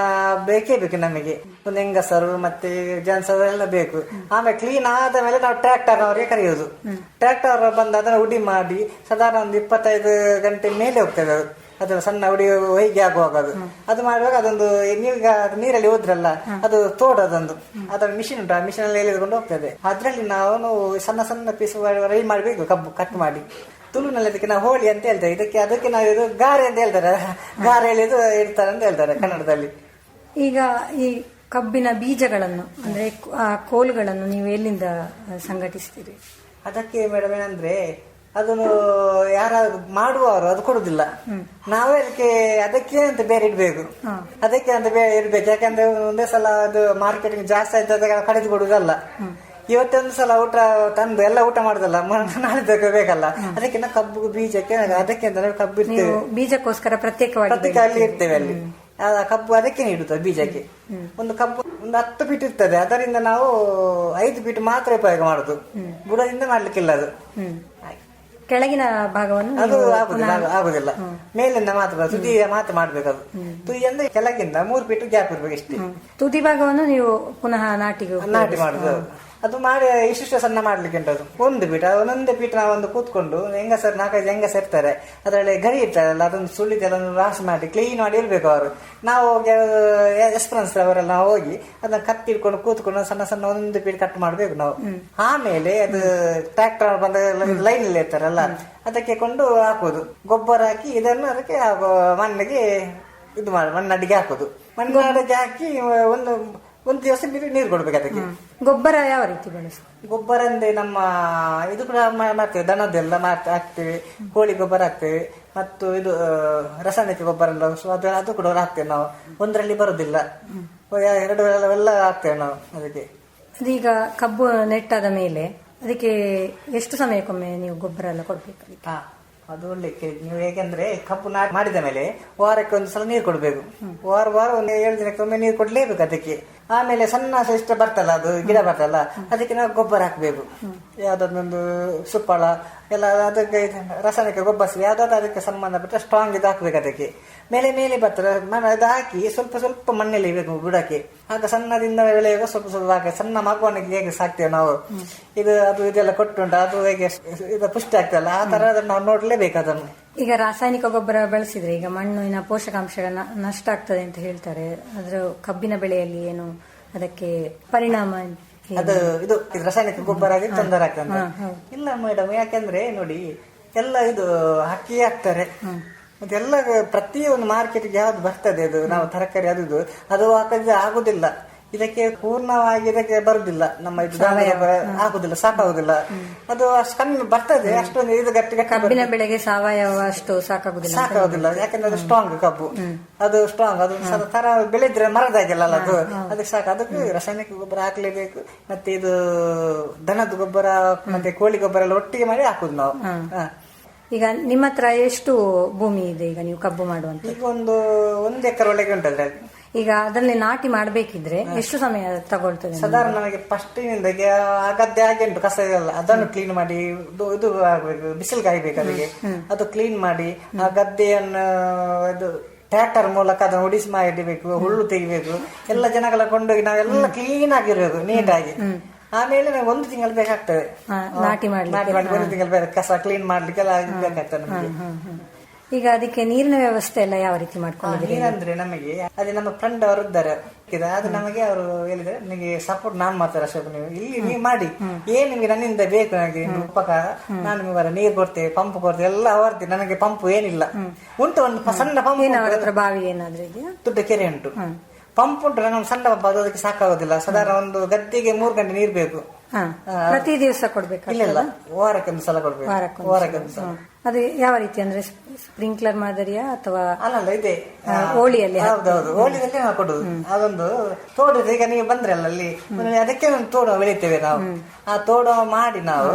ಬೇಕೇ ಬೇಕು ನಮಗೆ. ಒಂದು ಹೆಂಗಸರು ಮತ್ತೆ ಜನ್ಸರು ಎಲ್ಲ ಬೇಕು. ಆಮೇಲೆ ಕ್ಲೀನ್ ಆದ ಮೇಲೆ ನಾವು ಟ್ರ್ಯಾಕ್ಟರ್ ಅವರಿಗೆ ಕರೆಯೋದು ಟ್ರ್ಯಾಕ್ಟರ್ ಬಂದ ಅದನ್ನು ಉಡಿ ಮಾಡಿ ಸಾಧಾರಣ ಒಂದು ಇಪ್ಪತ್ತೈದು ಗಂಟೆ ಮೇಲೆ ಹೋಗ್ತದೆ ಅದು ಅದು ಸಣ್ಣ ಉಡಿ ಹೊಯ್ಗೆ ಆಗುವಾಗ ಅದು. ಅದು ಮಾಡುವಾಗ ಅದೊಂದು ನೀವೀಗ ನೀರಲ್ಲಿ ಹೋದ್ರಲ್ಲ ಅದು ತೋಡದೊಂದು. ಅದರ ಮಿಷಿನ್ ಉಂಟು ಆ ಮಿಷಿನ್ ಅಲ್ಲಿ ಎಳೆದುಕೊಂಡು ಹೋಗ್ತದೆ. ಅದ್ರಲ್ಲಿ ನಾವು ಸಣ್ಣ ಸಣ್ಣ ಪೀಸ್ ರೈ ಮಾಡಬೇಕು ಕಬ್ಬು ಕಟ್ ಮಾಡಿ. ತುಳುನಲ್ಲಿ ಅದಕ್ಕೆ ನಾವು ಹೋಳಿ ಅಂತ ಹೇಳ್ತೇವೆ. ಇದಕ್ಕೆ ಅದಕ್ಕೆ ನಾವು ಇದು ಗಾರೆ ಅಂತ ಹೇಳ್ತಾರೆ. ಗಾರೆ ಎಳೆದು ಇಡ್ತಾರೆ ಅಂತ ಹೇಳ್ತಾರೆ ಕನ್ನಡದಲ್ಲಿ. ಈಗ ಈ ಕಬ್ಬಿನ ಬೀಜಗಳನ್ನು ಅಂದ್ರೆ ಆ ಕೋಲುಗಳನ್ನು ನೀವು ಎಲ್ಲಿಂದ ಸಂಘಟಿಸ್ತೀರಿ? ಅದಕ್ಕೆ ಮೇಡಮ್ ಏನಂದ್ರೆ ಅದನ್ನು ಯಾರಾದ್ರೂ ಮಾಡುವವರು ಅದು ಕೊಡುದಿಲ್ಲ. ನಾವೇ ಅದಕ್ಕೆ ಅದಕ್ಕೆ ಅಂತ ಬೇರೆ ಇಡ್ಬೇಕು. ಅದಕ್ಕೆ ಅಂತ ಬೇರೆ ಇಡ್ಬೇಕು. ಯಾಕಂದ್ರೆ ಒಂದೇ ಸಲ ಅದು ಮಾರ್ಕೆಟಿಂಗ್ ಜಾಸ್ತಿ ಆಯ್ತದಾಗ ಕಡಿದು ಕೊಡುದಲ್ಲ ಇವತ್ತೊಂದು ಸಲ ಊಟ ತಂದು ಎಲ್ಲ ಊಟ ಮಾಡುದಲ್ಲ. ನಾಳೆ ನಾಳೆ ಬೇಕಲ್ಲ. ಅದಕ್ಕಿಂತ ಕಬ್ಬು ಬೀಜಕ್ಕೆ ಅದಕ್ಕೆ ಅಂತ ನಾವು ಕಬ್ಬು ಇರ್ತೇವೆ ಬೀಜಕ್ಕೋಸ್ಕರ ಪ್ರತ್ಯೇಕವಾಗಿ ಪ್ರತ್ಯೇಕ ಅಲ್ಲಿ. ಇರ್ತೇವೆ ಅಲ್ಲಿ ಕಬ್ಬು ಅದಕ್ಕೆ ನೀಡುತ್ತೆ ಬೀಜಕ್ಕೆ. ಒಂದು ಕಬ್ಬು ಒಂದು ಹತ್ತು ಫೀಟ್ ಇರ್ತದೆ. ಅದರಿಂದ ನಾವು ಐದು ಫೀಟ್ ಮಾತ್ರ ಉಪಯೋಗ ಮಾಡುದು. ಬುಡದಿಂದ ಮಾಡ್ಲಿಕ್ಕಿಲ್ಲ ಅದು. ಹಾಗೆ. ಕೆಳಗಿನ ಭಾಗವನ್ನು ಅದು ಆಗುದಿಲ್ಲ ಆಗು- ಆಗುದಿಲ್ಲ. ಮೇಲಿಂದ ಮಾತ್ರ ತುದಿ ಮಾತ್ರ ಮಾಡ್ಬೇಕು ಅದು ತುದಿ ಅಂದ್ರೆ ಕೆಳಗಿಂದ ಮೂರು ಪೀಟು ಗ್ಯಾಪ್ ಇರ್ಬೇಕು ಇಷ್ಟೇ ತುದಿ ಭಾಗವನ್ನು ನೀವು ಪುನಃ ನಾಟಿಗೆ ನಾಟಿ ಮಾಡುದು. ಅದು ಮಾಡಿ ಇಷ್ಟಿಷ್ಟು ಸಣ್ಣ ಮಾಡ್ಲಿಕ್ಕೆ ಉಂಟು ಅದು ಒಂದು ಪೀಠ ಒಂದೊಂದೇ ಪೀಠ ನಾವೊಂದು ಒಂದು ಕೂತ್ಕೊಂಡು ಹೆಂಗಸರು ನಾಲ್ಕೈದು ಹೆಂಗಸ ಇರ್ತಾರೆ. ಅದರಲ್ಲಿ ಗರಿ ಇರ್ತಾರಲ್ಲ ಅದೊಂದು ಸುಳ್ಳಿದೆಲ್ಲ ರಾಶಿ ಮಾಡಿ ಕ್ಲೀನ್ ಮಾಡಿ ಇರ್ಬೇಕು ಅವರು. ನಾವು ಎಕ್ಸ್ಪೀರಿಯನ್ಸ್ ಅವರೆಲ್ಲ ನಾವು ಹೋಗಿ ಅದನ್ನ ಕತ್ತಿ ಇಟ್ಕೊಂಡು ಕೂತ್ಕೊಂಡು ಸಣ್ಣ ಸಣ್ಣ ಒಂದು ಪೀಠ ಕಟ್ ಮಾಡ್ಬೇಕು ನಾವು. ಆಮೇಲೆ ಅದು ಟ್ರ್ಯಾಕ್ಟರ್ ಬಂದ ಲೈನ್ ಅಲ್ಲಿ ಇರ್ತಾರಲ್ಲ ಅದಕ್ಕೆ ಕೊಂಡು ಹಾಕೋದು. ಗೊಬ್ಬರ ಹಾಕಿ ಇದನ್ನು ಅದಕ್ಕೆ ಮಣ್ಣಿಗೆ ಇದು ಮಾಡಿ ಮಣ್ಣಡಿಗೆ ಹಾಕೋದು. ಮಣ್ಣಿಗೆ ಹಾಕಿ ಒಂದು ಒಂದು ದಿವಸ ನೀರು ನೀರು ಕೊಡ್ಬೇಕು ಅದಕ್ಕೆ. ಗೊಬ್ಬರ ಯಾವ ರೀತಿ ಬಳಸ ಗೊಬ್ಬರ ಅಂದ್ರೆ ನಮ್ಮ ಇದು ಕೂಡ ಮಾಡ್ತೇವೆ ದನದೆಲ್ಲ ಮಾಡ್ತಾ ಹಾಕ್ತೇವೆ ಕೋಳಿ ಗೊಬ್ಬರ ಹಾಕ್ತೇವೆ ಮತ್ತು ಇದು ರಾಸಾಯನಿಕ ಗೊಬ್ಬರ ಎಲ್ಲ ಅದು ಅದು ಕೂಡ ಹಾಕ್ತೇವೆ ನಾವು. ಒಂದರಲ್ಲಿ ಬರುದಿಲ್ಲ. ಎರಡು ಎಲ್ಲ ಹಾಕ್ತೇವೆ ನಾವು ಅದಕ್ಕೆ. ಅದೀಗ ಕಬ್ಬು ನೆಟ್ಟಾದ ಮೇಲೆ ಅದಕ್ಕೆ ಎಷ್ಟು ಸಮಯಕ್ಕೊಮ್ಮೆ ನೀವು ಗೊಬ್ಬರ ಎಲ್ಲ ಕೊಡ್ಬೇಕು? ಅದು ಒಳ್ಳೆ ನೀವು ಯಾಕೆಂದ್ರೆ ಕಬ್ಬು ನಾಟಿ ಮಾಡಿದ ಮೇಲೆ ವಾರಕ್ಕೆ ಒಂದು ಸಲ ನೀರು ಕೊಡಬೇಕು. ವಾರ ವಾರ ಒಂದು ಏಳು ದಿನಕ್ಕೆ ಒಮ್ಮೆ ನೀರು ಕೊಡಲೇಬೇಕು ಅದಕ್ಕೆ. ಆಮೇಲೆ ಸಣ್ಣ ಇಷ್ಟ ಬರ್ತಲ್ಲ ಅದು ಗಿಡ ಬರ್ತಲ್ಲ ಅದಕ್ಕೆ ನಾವು ಗೊಬ್ಬರ ಹಾಕಬೇಕು. ಯಾವ್ದಾದೊಂದು ಸುಪ್ಪಳ ಎಲ್ಲ ಅದಕ್ಕೆ ರಾಸಾಯನಿಕ ಗೊಬ್ಬರ ಯಾವ್ದಾದ್ರು ಅದಕ್ಕೆ ಸಂಬಂಧಪಟ್ಟ ಸ್ಟ್ರಾಂಗ್ ಇದು ಹಾಕ್ಬೇಕು ಅದಕ್ಕೆ. ಮೇಲೆ ಮೇಲೆ ಬರ್ತದೆ ಮಣ್ಣು ಅದು ಹಾಕಿ ಸ್ವಲ್ಪ ಸ್ವಲ್ಪ ಮಣ್ಣಲ್ಲಿ ಇರಬೇಕು ಬುಡಕ್ಕೆ. ಆಗ ಸಣ್ಣದಿಂದ ಬೆಳೆಯುವಾಗ ಸ್ವಲ್ಪ ಸ್ವಲ್ಪ ಹಾಕಿ ಸಣ್ಣ ಮಗುವನಿಗೆ ಹೇಗೆ ಸಾಕ್ತೇವೆ ನಾವು? ಇದು ಅದು ಇದೆಲ್ಲ ಕೊಟ್ಟುಂಟು ಅದು ಹೇಗೆ ಇದು ಪುಷ್ಟಿ ಆಗ್ತಲ್ಲ ಆ ತರ ಅದನ್ನು ನಾವು ನೋಡ್ಲೇಬೇಕು ಅದನ್ನು. ಈಗ ರಾಸಾಯನಿಕ ಗೊಬ್ಬರ ಬಳಸಿದ್ರೆ ಈಗ ಮಣ್ಣಿನ ಪೋಷಕಾಂಶಗಳ ನಷ್ಟ ಆಗ್ತದೆ ಅಂತ ಹೇಳ್ತಾರೆ. ಅದ್ರ ಕಬ್ಬಿನ ಬೆಳೆಯಲ್ಲಿ ಏನು ಅದಕ್ಕೆ ಪರಿಣಾಮ? ಅದು ಇದು ಇದು ರಾಸಾಯನಿಕ ಗೊಬ್ಬರ ಆಗಿ ತೊಂದರೆ ಆಗ್ತದೆ ಇಲ್ಲ ಮೇಡಮ್ ಯಾಕಂದ್ರೆ ನೋಡಿ ಎಲ್ಲ ಇದು ಅಕ್ಕಿ ಹಾಕ್ತಾರೆ. ಮತ್ತೆ ಎಲ್ಲ ಪ್ರತಿಯೊಂದು ಮಾರ್ಕೆಟ್ಗೆ ಯಾವ್ದು ಬರ್ತದೆ ಅದು? ನಾವು ತರಕಾರಿ ಅದು ಇದು ಅದು ಹಾಕಿದ್ರೆ ಆಗುದಿಲ್ಲ. ಇದಕ್ಕೆ ಪೂರ್ಣವಾಗಿ ಇದಕ್ಕೆ ಬರುದಿಲ್ಲ. ನಮ್ಮ ಇದು ಸಾವಯವ. ಆಗುದಿಲ್ಲ ಸಾಕಾಗುದಿಲ್ಲ. ಅದು ಅಷ್ಟು ಕಮ್ಮಿ ಬರ್ತದೆ ಅಷ್ಟೊಂದು ಇದು ಗಟ್ಟಿ ಗಟ್ಟಿ ಕಬ್ಬಿನ ಬೆಳೆಗೆ ಸಾವಯವ ಅಷ್ಟು ಸಾಕಾಗುದಿಲ್ಲ ಸಾಕಾಗುದಿಲ್ಲ. ಯಾಕಂದ್ರೆ ಅದು ಸ್ಟ್ರಾಂಗ್ ಕಬ್ಬು. ಅದು ಸ್ಟ್ರಾಂಗ್ ಅದು ತರ ಬೆಳೆದ್ರೆ ಮರದಾಗಿಲ್ಲ ಅಲ್ಲ ಅದು? ಅದಕ್ಕೆ ಸಾಕು. ಅದಕ್ಕೆ ರಾಸಾಯನಿಕ ಗೊಬ್ಬರ ಹಾಕ್ಲೇಬೇಕು. ಮತ್ತೆ ಇದು ದನದ ಗೊಬ್ಬರ ಮತ್ತೆ ಕೋಳಿ ಗೊಬ್ಬರ ಎಲ್ಲ ಒಟ್ಟಿಗೆ ಮಾಡಿ ಹಾಕುದು ನಾವು. ಈಗ ನಿಮ್ಮ ಹತ್ರ ಎಷ್ಟು ಭೂಮಿ ಇದೆ ಈಗ ನೀವು ಕಬ್ಬು ಮಾಡುವಂತ ಈಗ ಒಂದು ಒಂದು ಎಕರೆ ಒಳಗೆ ಉಂಟದ್ರೆ ಈಗ ಅದನ್ನೇ ನಾಟಿ ಮಾಡಬೇಕಿದ್ರೆ ಎಷ್ಟು ಸಮಯ ತಗೊಳ್ತದೆ? ಸಾಧಾರಣ ನಮಗೆ ಫಸ್ಟಿನಿಂದ ಆ ಗದ್ದೆ ಹಾಗೆ ಉಂಟು ಕಸ ಎಲ್ಲ ಅದನ್ನು ಕ್ಲೀನ್ ಮಾಡಿ ಇದು ಇದು ಆಗ್ಬೇಕು ಬಿಸಿಲು ಕಾಯ್ಬೇಕು ಅದಕ್ಕೆ. ಅದು ಕ್ಲೀನ್ ಮಾಡಿ ಆ ಗದ್ದೆಯನ್ನು ಇದು ಟ್ರ್ಯಾಕ್ಟರ್ ಮೂಲಕ ಅದನ್ನು ಒಡಿಸಿ ಮಾಡಿಬೇಕು ಹುಲ್ಲು ತೆಗಿಬೇಕು ಎಲ್ಲ ಜನಗಳ ಕೊಂಡೋಗಿ ನಾವೆಲ್ಲ ಕ್ಲೀನ್ ಆಗಿರ್ಬೇಕು ನೀಟಾಗಿ. ಆಮೇಲೆ ನಾವು ಒಂದು ತಿಂಗಳು ಬೇಕಾಗ್ತದೆ. ನಾಟಿ ಮಾಡಿ ಒಂದು ತಿಂಗಳು ಕಸ ಕ್ಲೀನ್ ಮಾಡ್ಲಿಕ್ಕೆಲ್ಲ ಬೇಕಾಗ್ತದೆ ನಮಗೆ. ಈಗ ಅದಕ್ಕೆ ನೀರಿನ ವ್ಯವಸ್ಥೆ ಎಲ್ಲ ಯಾವ ರೀತಿ ಮಾಡ್ಕೊಂಡಿದ್ದೀರಿ ಏನಂದ್ರೆ ನಮಗೆ ಅದೇ ನಮ್ಮ ಫ್ರೆಂಡ್ ಅವರು ಇದ್ದಾರೆ. ಇದೆ ಅದು ನಮಗೆ ಅವರು ಹೇಳಿದ್ರೆ ನಿಮಗೆ ಸಪೋರ್ಟ್ ನಾನ್ ಮಾಡ್ತಾರೆ ಅಶೋಕ್ ನೀವು ಇಲ್ಲಿ ನೀವು ಮಾಡಿ. ಏನ್ ನಿಮ್ಗೆ ನನ್ನಿಂದ ಬೇಕು ನನಗೆ ಉಪಕಾರ? ನಾನು ನಿಮಗೆ ನೀರು ಕೊಡ್ತೇವೆ ಪಂಪ್ ಕೊಡ್ತೇವೆ ಎಲ್ಲ ಅವರ್ತಿ ನನಗೆ ಪಂಪ್ ಏನಿಲ್ಲ. ಉಂಟು ಒಂದು ಸಣ್ಣ ಪಂಪ್ ಏನಾದ್ರೂ ಹತ್ರ ಬಾವಿ ಏನಾದ್ರೂ ಇದೆಯಾ? ದೊಡ್ಡ ಕೆರೆ ಉಂಟು. ಪಂಪ್ ಉಂಟು ನಾನು ಸಣ್ಣ ಪಂಪ್ ಅದು ಅದಕ್ಕೆ ಸಾಕಾಗೋದಿಲ್ಲ. ಸಾಧಾರಣ ಒಂದು ಗದ್ದೆಗೆ ಮೂರು ಗಂಟೆ ನೀರು ಬೇಕು. ಪ್ರತಿ ದಿವಸ ಕೊಡ್ಬೇಕು ಇಲ್ಲ ಇಲ್ಲ. ವಾರಕ್ಕೊಂದು ಸಲ ಕೊಡ್ಬೇಕು. ವಾರಕ್ಕೆ ಒಂದು ಸಲ ಅದು ಯಾವ ರೀತಿ ಅಂದ್ರೆ ಸ್ಪ್ರಿಂಕ್ಲರ್ ಮಾದರಿಯ ಅಥವಾ ಅಲ್ಲಲ್ಲ ಇದೆ. ಹೋಳಿಯಲ್ಲಿ ಹೌದೌದು ಹೋಳಿಯಲ್ಲಿ ನಾವು ಕೊಡುದು ಅದೊಂದು ತೋಡು ಈಗ ನೀವು ಬಂದ್ರಲ್ಲ ಅಲ್ಲಿ ಅದಕ್ಕೆ ಒಂದು ತೋಡ ಬೆಳಿತೇವೆ ನಾವು. ಆ ತೋಡ ಮಾಡಿ ನಾವು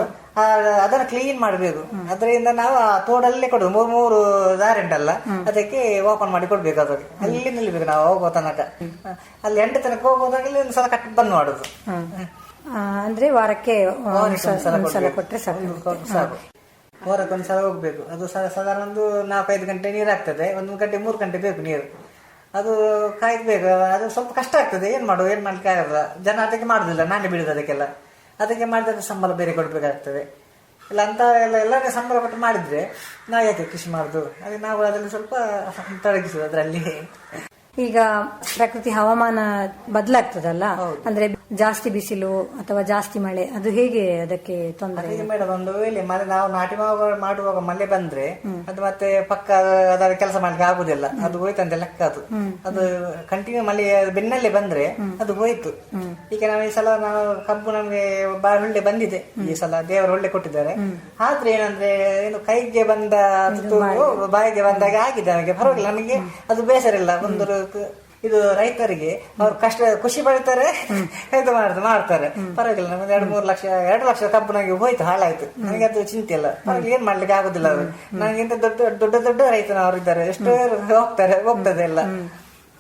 ಅದನ್ನು ಕ್ಲೀನ್ ಮಾಡಬೇಕು. ಅದರಿಂದ ನಾವು ಆ ತೋಡಲ್ಲೇ ಕೊಡುದು. ಮೂರು ಮೂರು ದಾರಿ ಉಂಟಲ್ಲ ಅದಕ್ಕೆ ಓಪನ್ ಮಾಡಿ ಕೊಡ್ಬೇಕು ಅದಕ್ಕೆ. ಅಲ್ಲಿ ನಿಲ್ಬೇಕು ನಾವು ಹೋಗೋ ತನಕ. ಅಲ್ಲಿ ಎಂಟು ತನಕ ಹೋಗೋದಾಗಲಿ ಒಂದು ಸಲ ಕಟ್ ಬಂದ್ ಮಾಡುದು. ಅಂದ್ರೆ ವಾರಕ್ಕೆ. ಕೊಟ್ರೆ ಸಾಕು. ಒಂದು ಸಲ ಹೋಗ್ಬೇಕು. ಅದು ಸಾಧಾರಣ ಒಂದು ನಾಲ್ಕೈದು ಗಂಟೆ ನೀರು ಆಗ್ತದೆ ಒಂದು ಗಂಟೆ, ಮೂರು ಗಂಟೆ ಬೇಕು ನೀರು. ಅದು ಕಾಯ್ಬೇಕು. ಅದು ಸ್ವಲ್ಪ ಕಷ್ಟ ಆಗ್ತದೆ. ಏನು ಮಾಡುವ? ಏನು ಮಾಡ್ಲಿಕ್ಕೆ ಆಗಲ್ಲ. ಜನ ಅದಕ್ಕೆ ಮಾಡುದಿಲ್ಲ. ನಾನೇ ಬಿಡುದು ಅದಕ್ಕೆಲ್ಲ. ಅದಕ್ಕೆ ಮಾಡಿದ್ರೆ ಸಂಬಳ ಬೇರೆ ಕೊಡ್ಬೇಕಾಗ್ತದೆ. ಇಲ್ಲ, ಅಂತ ಎಲ್ಲ ಎಲ್ಲರೂ ಸಂಬಳ ಕೊಟ್ಟು ಮಾಡಿದ್ರೆ ನಾವು ಯಾಕೆ ಕೃಷಿ ಮಾಡೋದು? ಅದಕ್ಕೆ ನಾವು ಅದರಲ್ಲಿ ಸ್ವಲ್ಪ ತೊಡಗಿಸುದು ಅದರಲ್ಲಿ. ಈಗ ಪ್ರಕೃತಿ ಹವಾಮಾನ ಬದಲಾಗ್ತದಲ್ಲ? ಅಂದ್ರೆ ಜಾಸ್ತಿ ಬಿಸಿಲು ಅಥವಾ ಜಾಸ್ತಿ ಮಳೆ ಅದು ಹೇಗೆ ಅದಕ್ಕೆ ತೊಂದರೆ ಮೇಡಮ್ ಒಂದು ವೇಳೆ ಮಳೆ ನಾವು ನಾಟಿ ಮಾಡುವಾಗ- ಮಳೆ ಬಂದ್ರೆ ಅದು ಮತ್ತೆ ಪಕ್ಕ ಅದರ ಕೆಲಸ ಮಾಡ್ಲಿಕ್ಕೆ ಆಗುದಿಲ್ಲ. ಅದು ಹೋಯ್ತಂತೆ ಲೆಕ್ಕ ಅದು. ಅದು ಕಂಟಿನ್ಯೂ ಮಳೆ ಬೆನ್ನಲ್ಲೇ ಬಂದ್ರೆ ಅದು ಹೋಯ್ತು. ಈಗ ನಾವು ಈ ಸಲ ನಾವು ಕಬ್ಬು ನಮ್ಗೆ ಬಹಳ ಒಳ್ಳೆ ಬಂದಿದೆ. ಈ ಸಲ ದೇವರು ಒಳ್ಳೆ ಕೊಟ್ಟಿದ್ದಾರೆ. ಆದ್ರೆ ಏನಂದ್ರೆ ಏನು ಕೈಗೆ ಬಂದ ಬಾಯಿಗೆ ಬಂದಾಗ ಆಗಿದೆ ನಮಗೆ ಪರವಾಗಿಲ್ಲ. ನಮಗೆ ಅದು ಬೇಸರ ಇಲ್ಲ ಒಂದು ಇದು ರೈತರಿಗೆ ಅವ್ರು ಕಷ್ಟ, ಖುಷಿ ಪಡ್ತಾರೆ, ಇದು ಮಾಡ್ತಾರೆ ಮಾಡ್ತಾರೆ. ಪರವಾಗಿಲ್ಲ ನಮ್ಮ ಎರಡು ಮೂರು ಲಕ್ಷ, ಎರಡು ಲಕ್ಷ ಕಬ್ಬು ನನಗೆ ಹೋಯ್ತು, ಹಾಳಾಯ್ತು. ನನಗೆ ಅದು ಚಿಂತೆ ಇಲ್ಲ. ಪರವಾಗಿಲ್ಲ, ಏನ್ ಮಾಡ್ಲಿಕ್ಕೆ ಆಗುದಿಲ್ಲ ಅದು ನನಗಿಂತ ದೊಡ್ಡ ದೊಡ್ಡ ದೊಡ್ಡ ರೈತನವರು ಇದ್ದಾರೆ. ಎಷ್ಟೋ ಹೋಗ್ತಾರೆ, ಹೋಗ್ತದೆ ಎಲ್ಲ.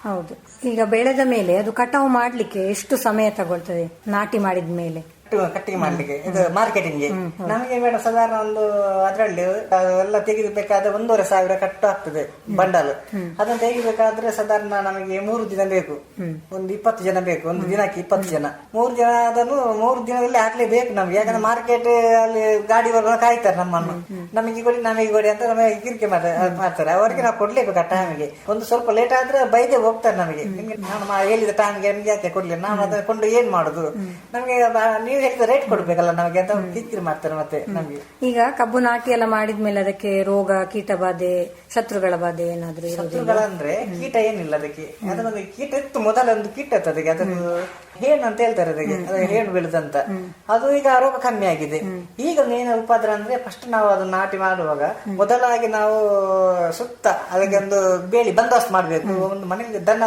ಹೌದು. ಈಗ ಬೆಳೆದ ಮೇಲೆ ಅದು ಕಟಾವು ಮಾಡ್ಲಿಕ್ಕೆ ಎಷ್ಟು ಸಮಯ ತಗೊಳ್ತದೆ ನಾಟಿ ಮಾಡಿದ ಮೇಲೆ? ಕಟ್ಟು- ಕಟ್ಟಿಂಗ್ ಮಾಡ್ಲಿಕ್ಕೆ. ಇದು ಮಾರ್ಕೆಟಿಂಗ್ ನಮಗೆ ಮೇಡಮ್ ಸಾಧಾರಣ ಒಂದು ಅದರಲ್ಲಿ ಎಲ್ಲ ತೆಗಿಬೇಕಾದ್ರೆ ಒಂದೂವರೆ ಸಾವಿರ ಕಟ್ಟು ಆಗ್ತದೆ ಬಂಡಲ್. ಅದನ್ನು ತೆಗಿಬೇಕಾದ್ರೆ ಸಾಧಾರಣ ನಮಗೆ ಮೂರು ದಿನ ಬೇಕು. ಒಂದು ಇಪ್ಪತ್ತು ಜನ ಬೇಕು ಒಂದು ದಿನಕ್ಕೆ ಇಪ್ಪತ್ತು ಜನ. ಮೂರು ಜನ ಅದನ್ನು ಮೂರು ದಿನದಲ್ಲಿ ಹಾಕ್ಲೇಬೇಕು ನಮ್ಗೆ. ಯಾಕಂದ್ರೆ ಮಾರ್ಕೆಟ್ ಅಲ್ಲಿ ಗಾಡಿ ಬರುವ ಕಾಯ್ತಾರೆ ನಮ್ಮನ್ನು. ನಮಗೆ ಕೊಡಿ ನಮಗೆ ಕೊಡಿ ಅಂತ ನಮಗೆ ಕಿರಿಕೆ ಮಾಡ್ತಾರೆ. ಅವರಿಗೆ ನಾವು ಕೊಡ್ಲೇಬೇಕು ಆ ಟೈಮಿಗೆ ಒಂದು ಸ್ವಲ್ಪ ಲೇಟ್ ಆದ್ರೆ ಬೈದೇ ಹೋಗ್ತಾರೆ ನಮಗೆ. ನಿಮ್ಗೆ ನಾನು ಹೇಳಿದ ಟೈಮ್ಗೆ ನಿಮ್ಗೆ ಯಾಕೆ ಕೊಡ್ಲಿಲ್ಲ? ನಾನು ಅದನ್ನ ಕೊಂಡು ಏನ್ ಮಾಡುದು? ನಮಗೆ ನೀವು ರೇಟ್ ಕೊಡ್ಬೇಕಲ್ಲ ನಮಗೆ ಅಂತ ಕಿರಿಕಿರಿ ಮಾಡ್ತಾರೆ ಮತ್ತೆ ನಮಗೆ. ಈಗ ಕಬ್ಬು ನಾಟಿ ಎಲ್ಲ ಮಾಡಿದ್ಮೇಲೆ ಅದಕ್ಕೆ ರೋಗ ಕೀಟ ಬಾಧೆ ಶತ್ರುಗಳ ಬಾಧೆ ಏನಾದ್ರೂ ಇರೋದಿಲ್ಲ ಶತ್ರುಗಳಂದ್ರೆ ಕೀಟ ಏನಿಲ್ಲ ಅದಕ್ಕೆ. ಅದನ್ನೊಂದು ಕೀಟ ಇತ್ತು ಮೊದಲೊಂದು ಕೀಟ ಇತ್ತು ಅದಕ್ಕೆ. ಅದನ್ನು ಹೇನು ಅಂತ ಹೇಳ್ತಾರೆ ಅದಕ್ಕೆ. ಹೇಣು ಬೆಳೆದಂತ ಅದು ಈಗ ಆರೋಗ್ಯ ಕಮ್ಮಿ ಆಗಿದೆ. ಈಗ ಏನು ಉಪದ್ರ ಅಂದ್ರೆ ಫಸ್ಟ್ ನಾವು ಅದನ್ನ ನಾಟಿ ಮಾಡುವಾಗ ಮೊದಲಾಗಿ ನಾವು ಸುತ್ತ ಅದಕ್ಕೆ ಒಂದು ಬೇಲಿ ಬಂದೋಸ್ತ್ ಮಾಡ್ಬೇಕು. ಒಂದು ಮನೆಯಲ್ಲಿ ದನ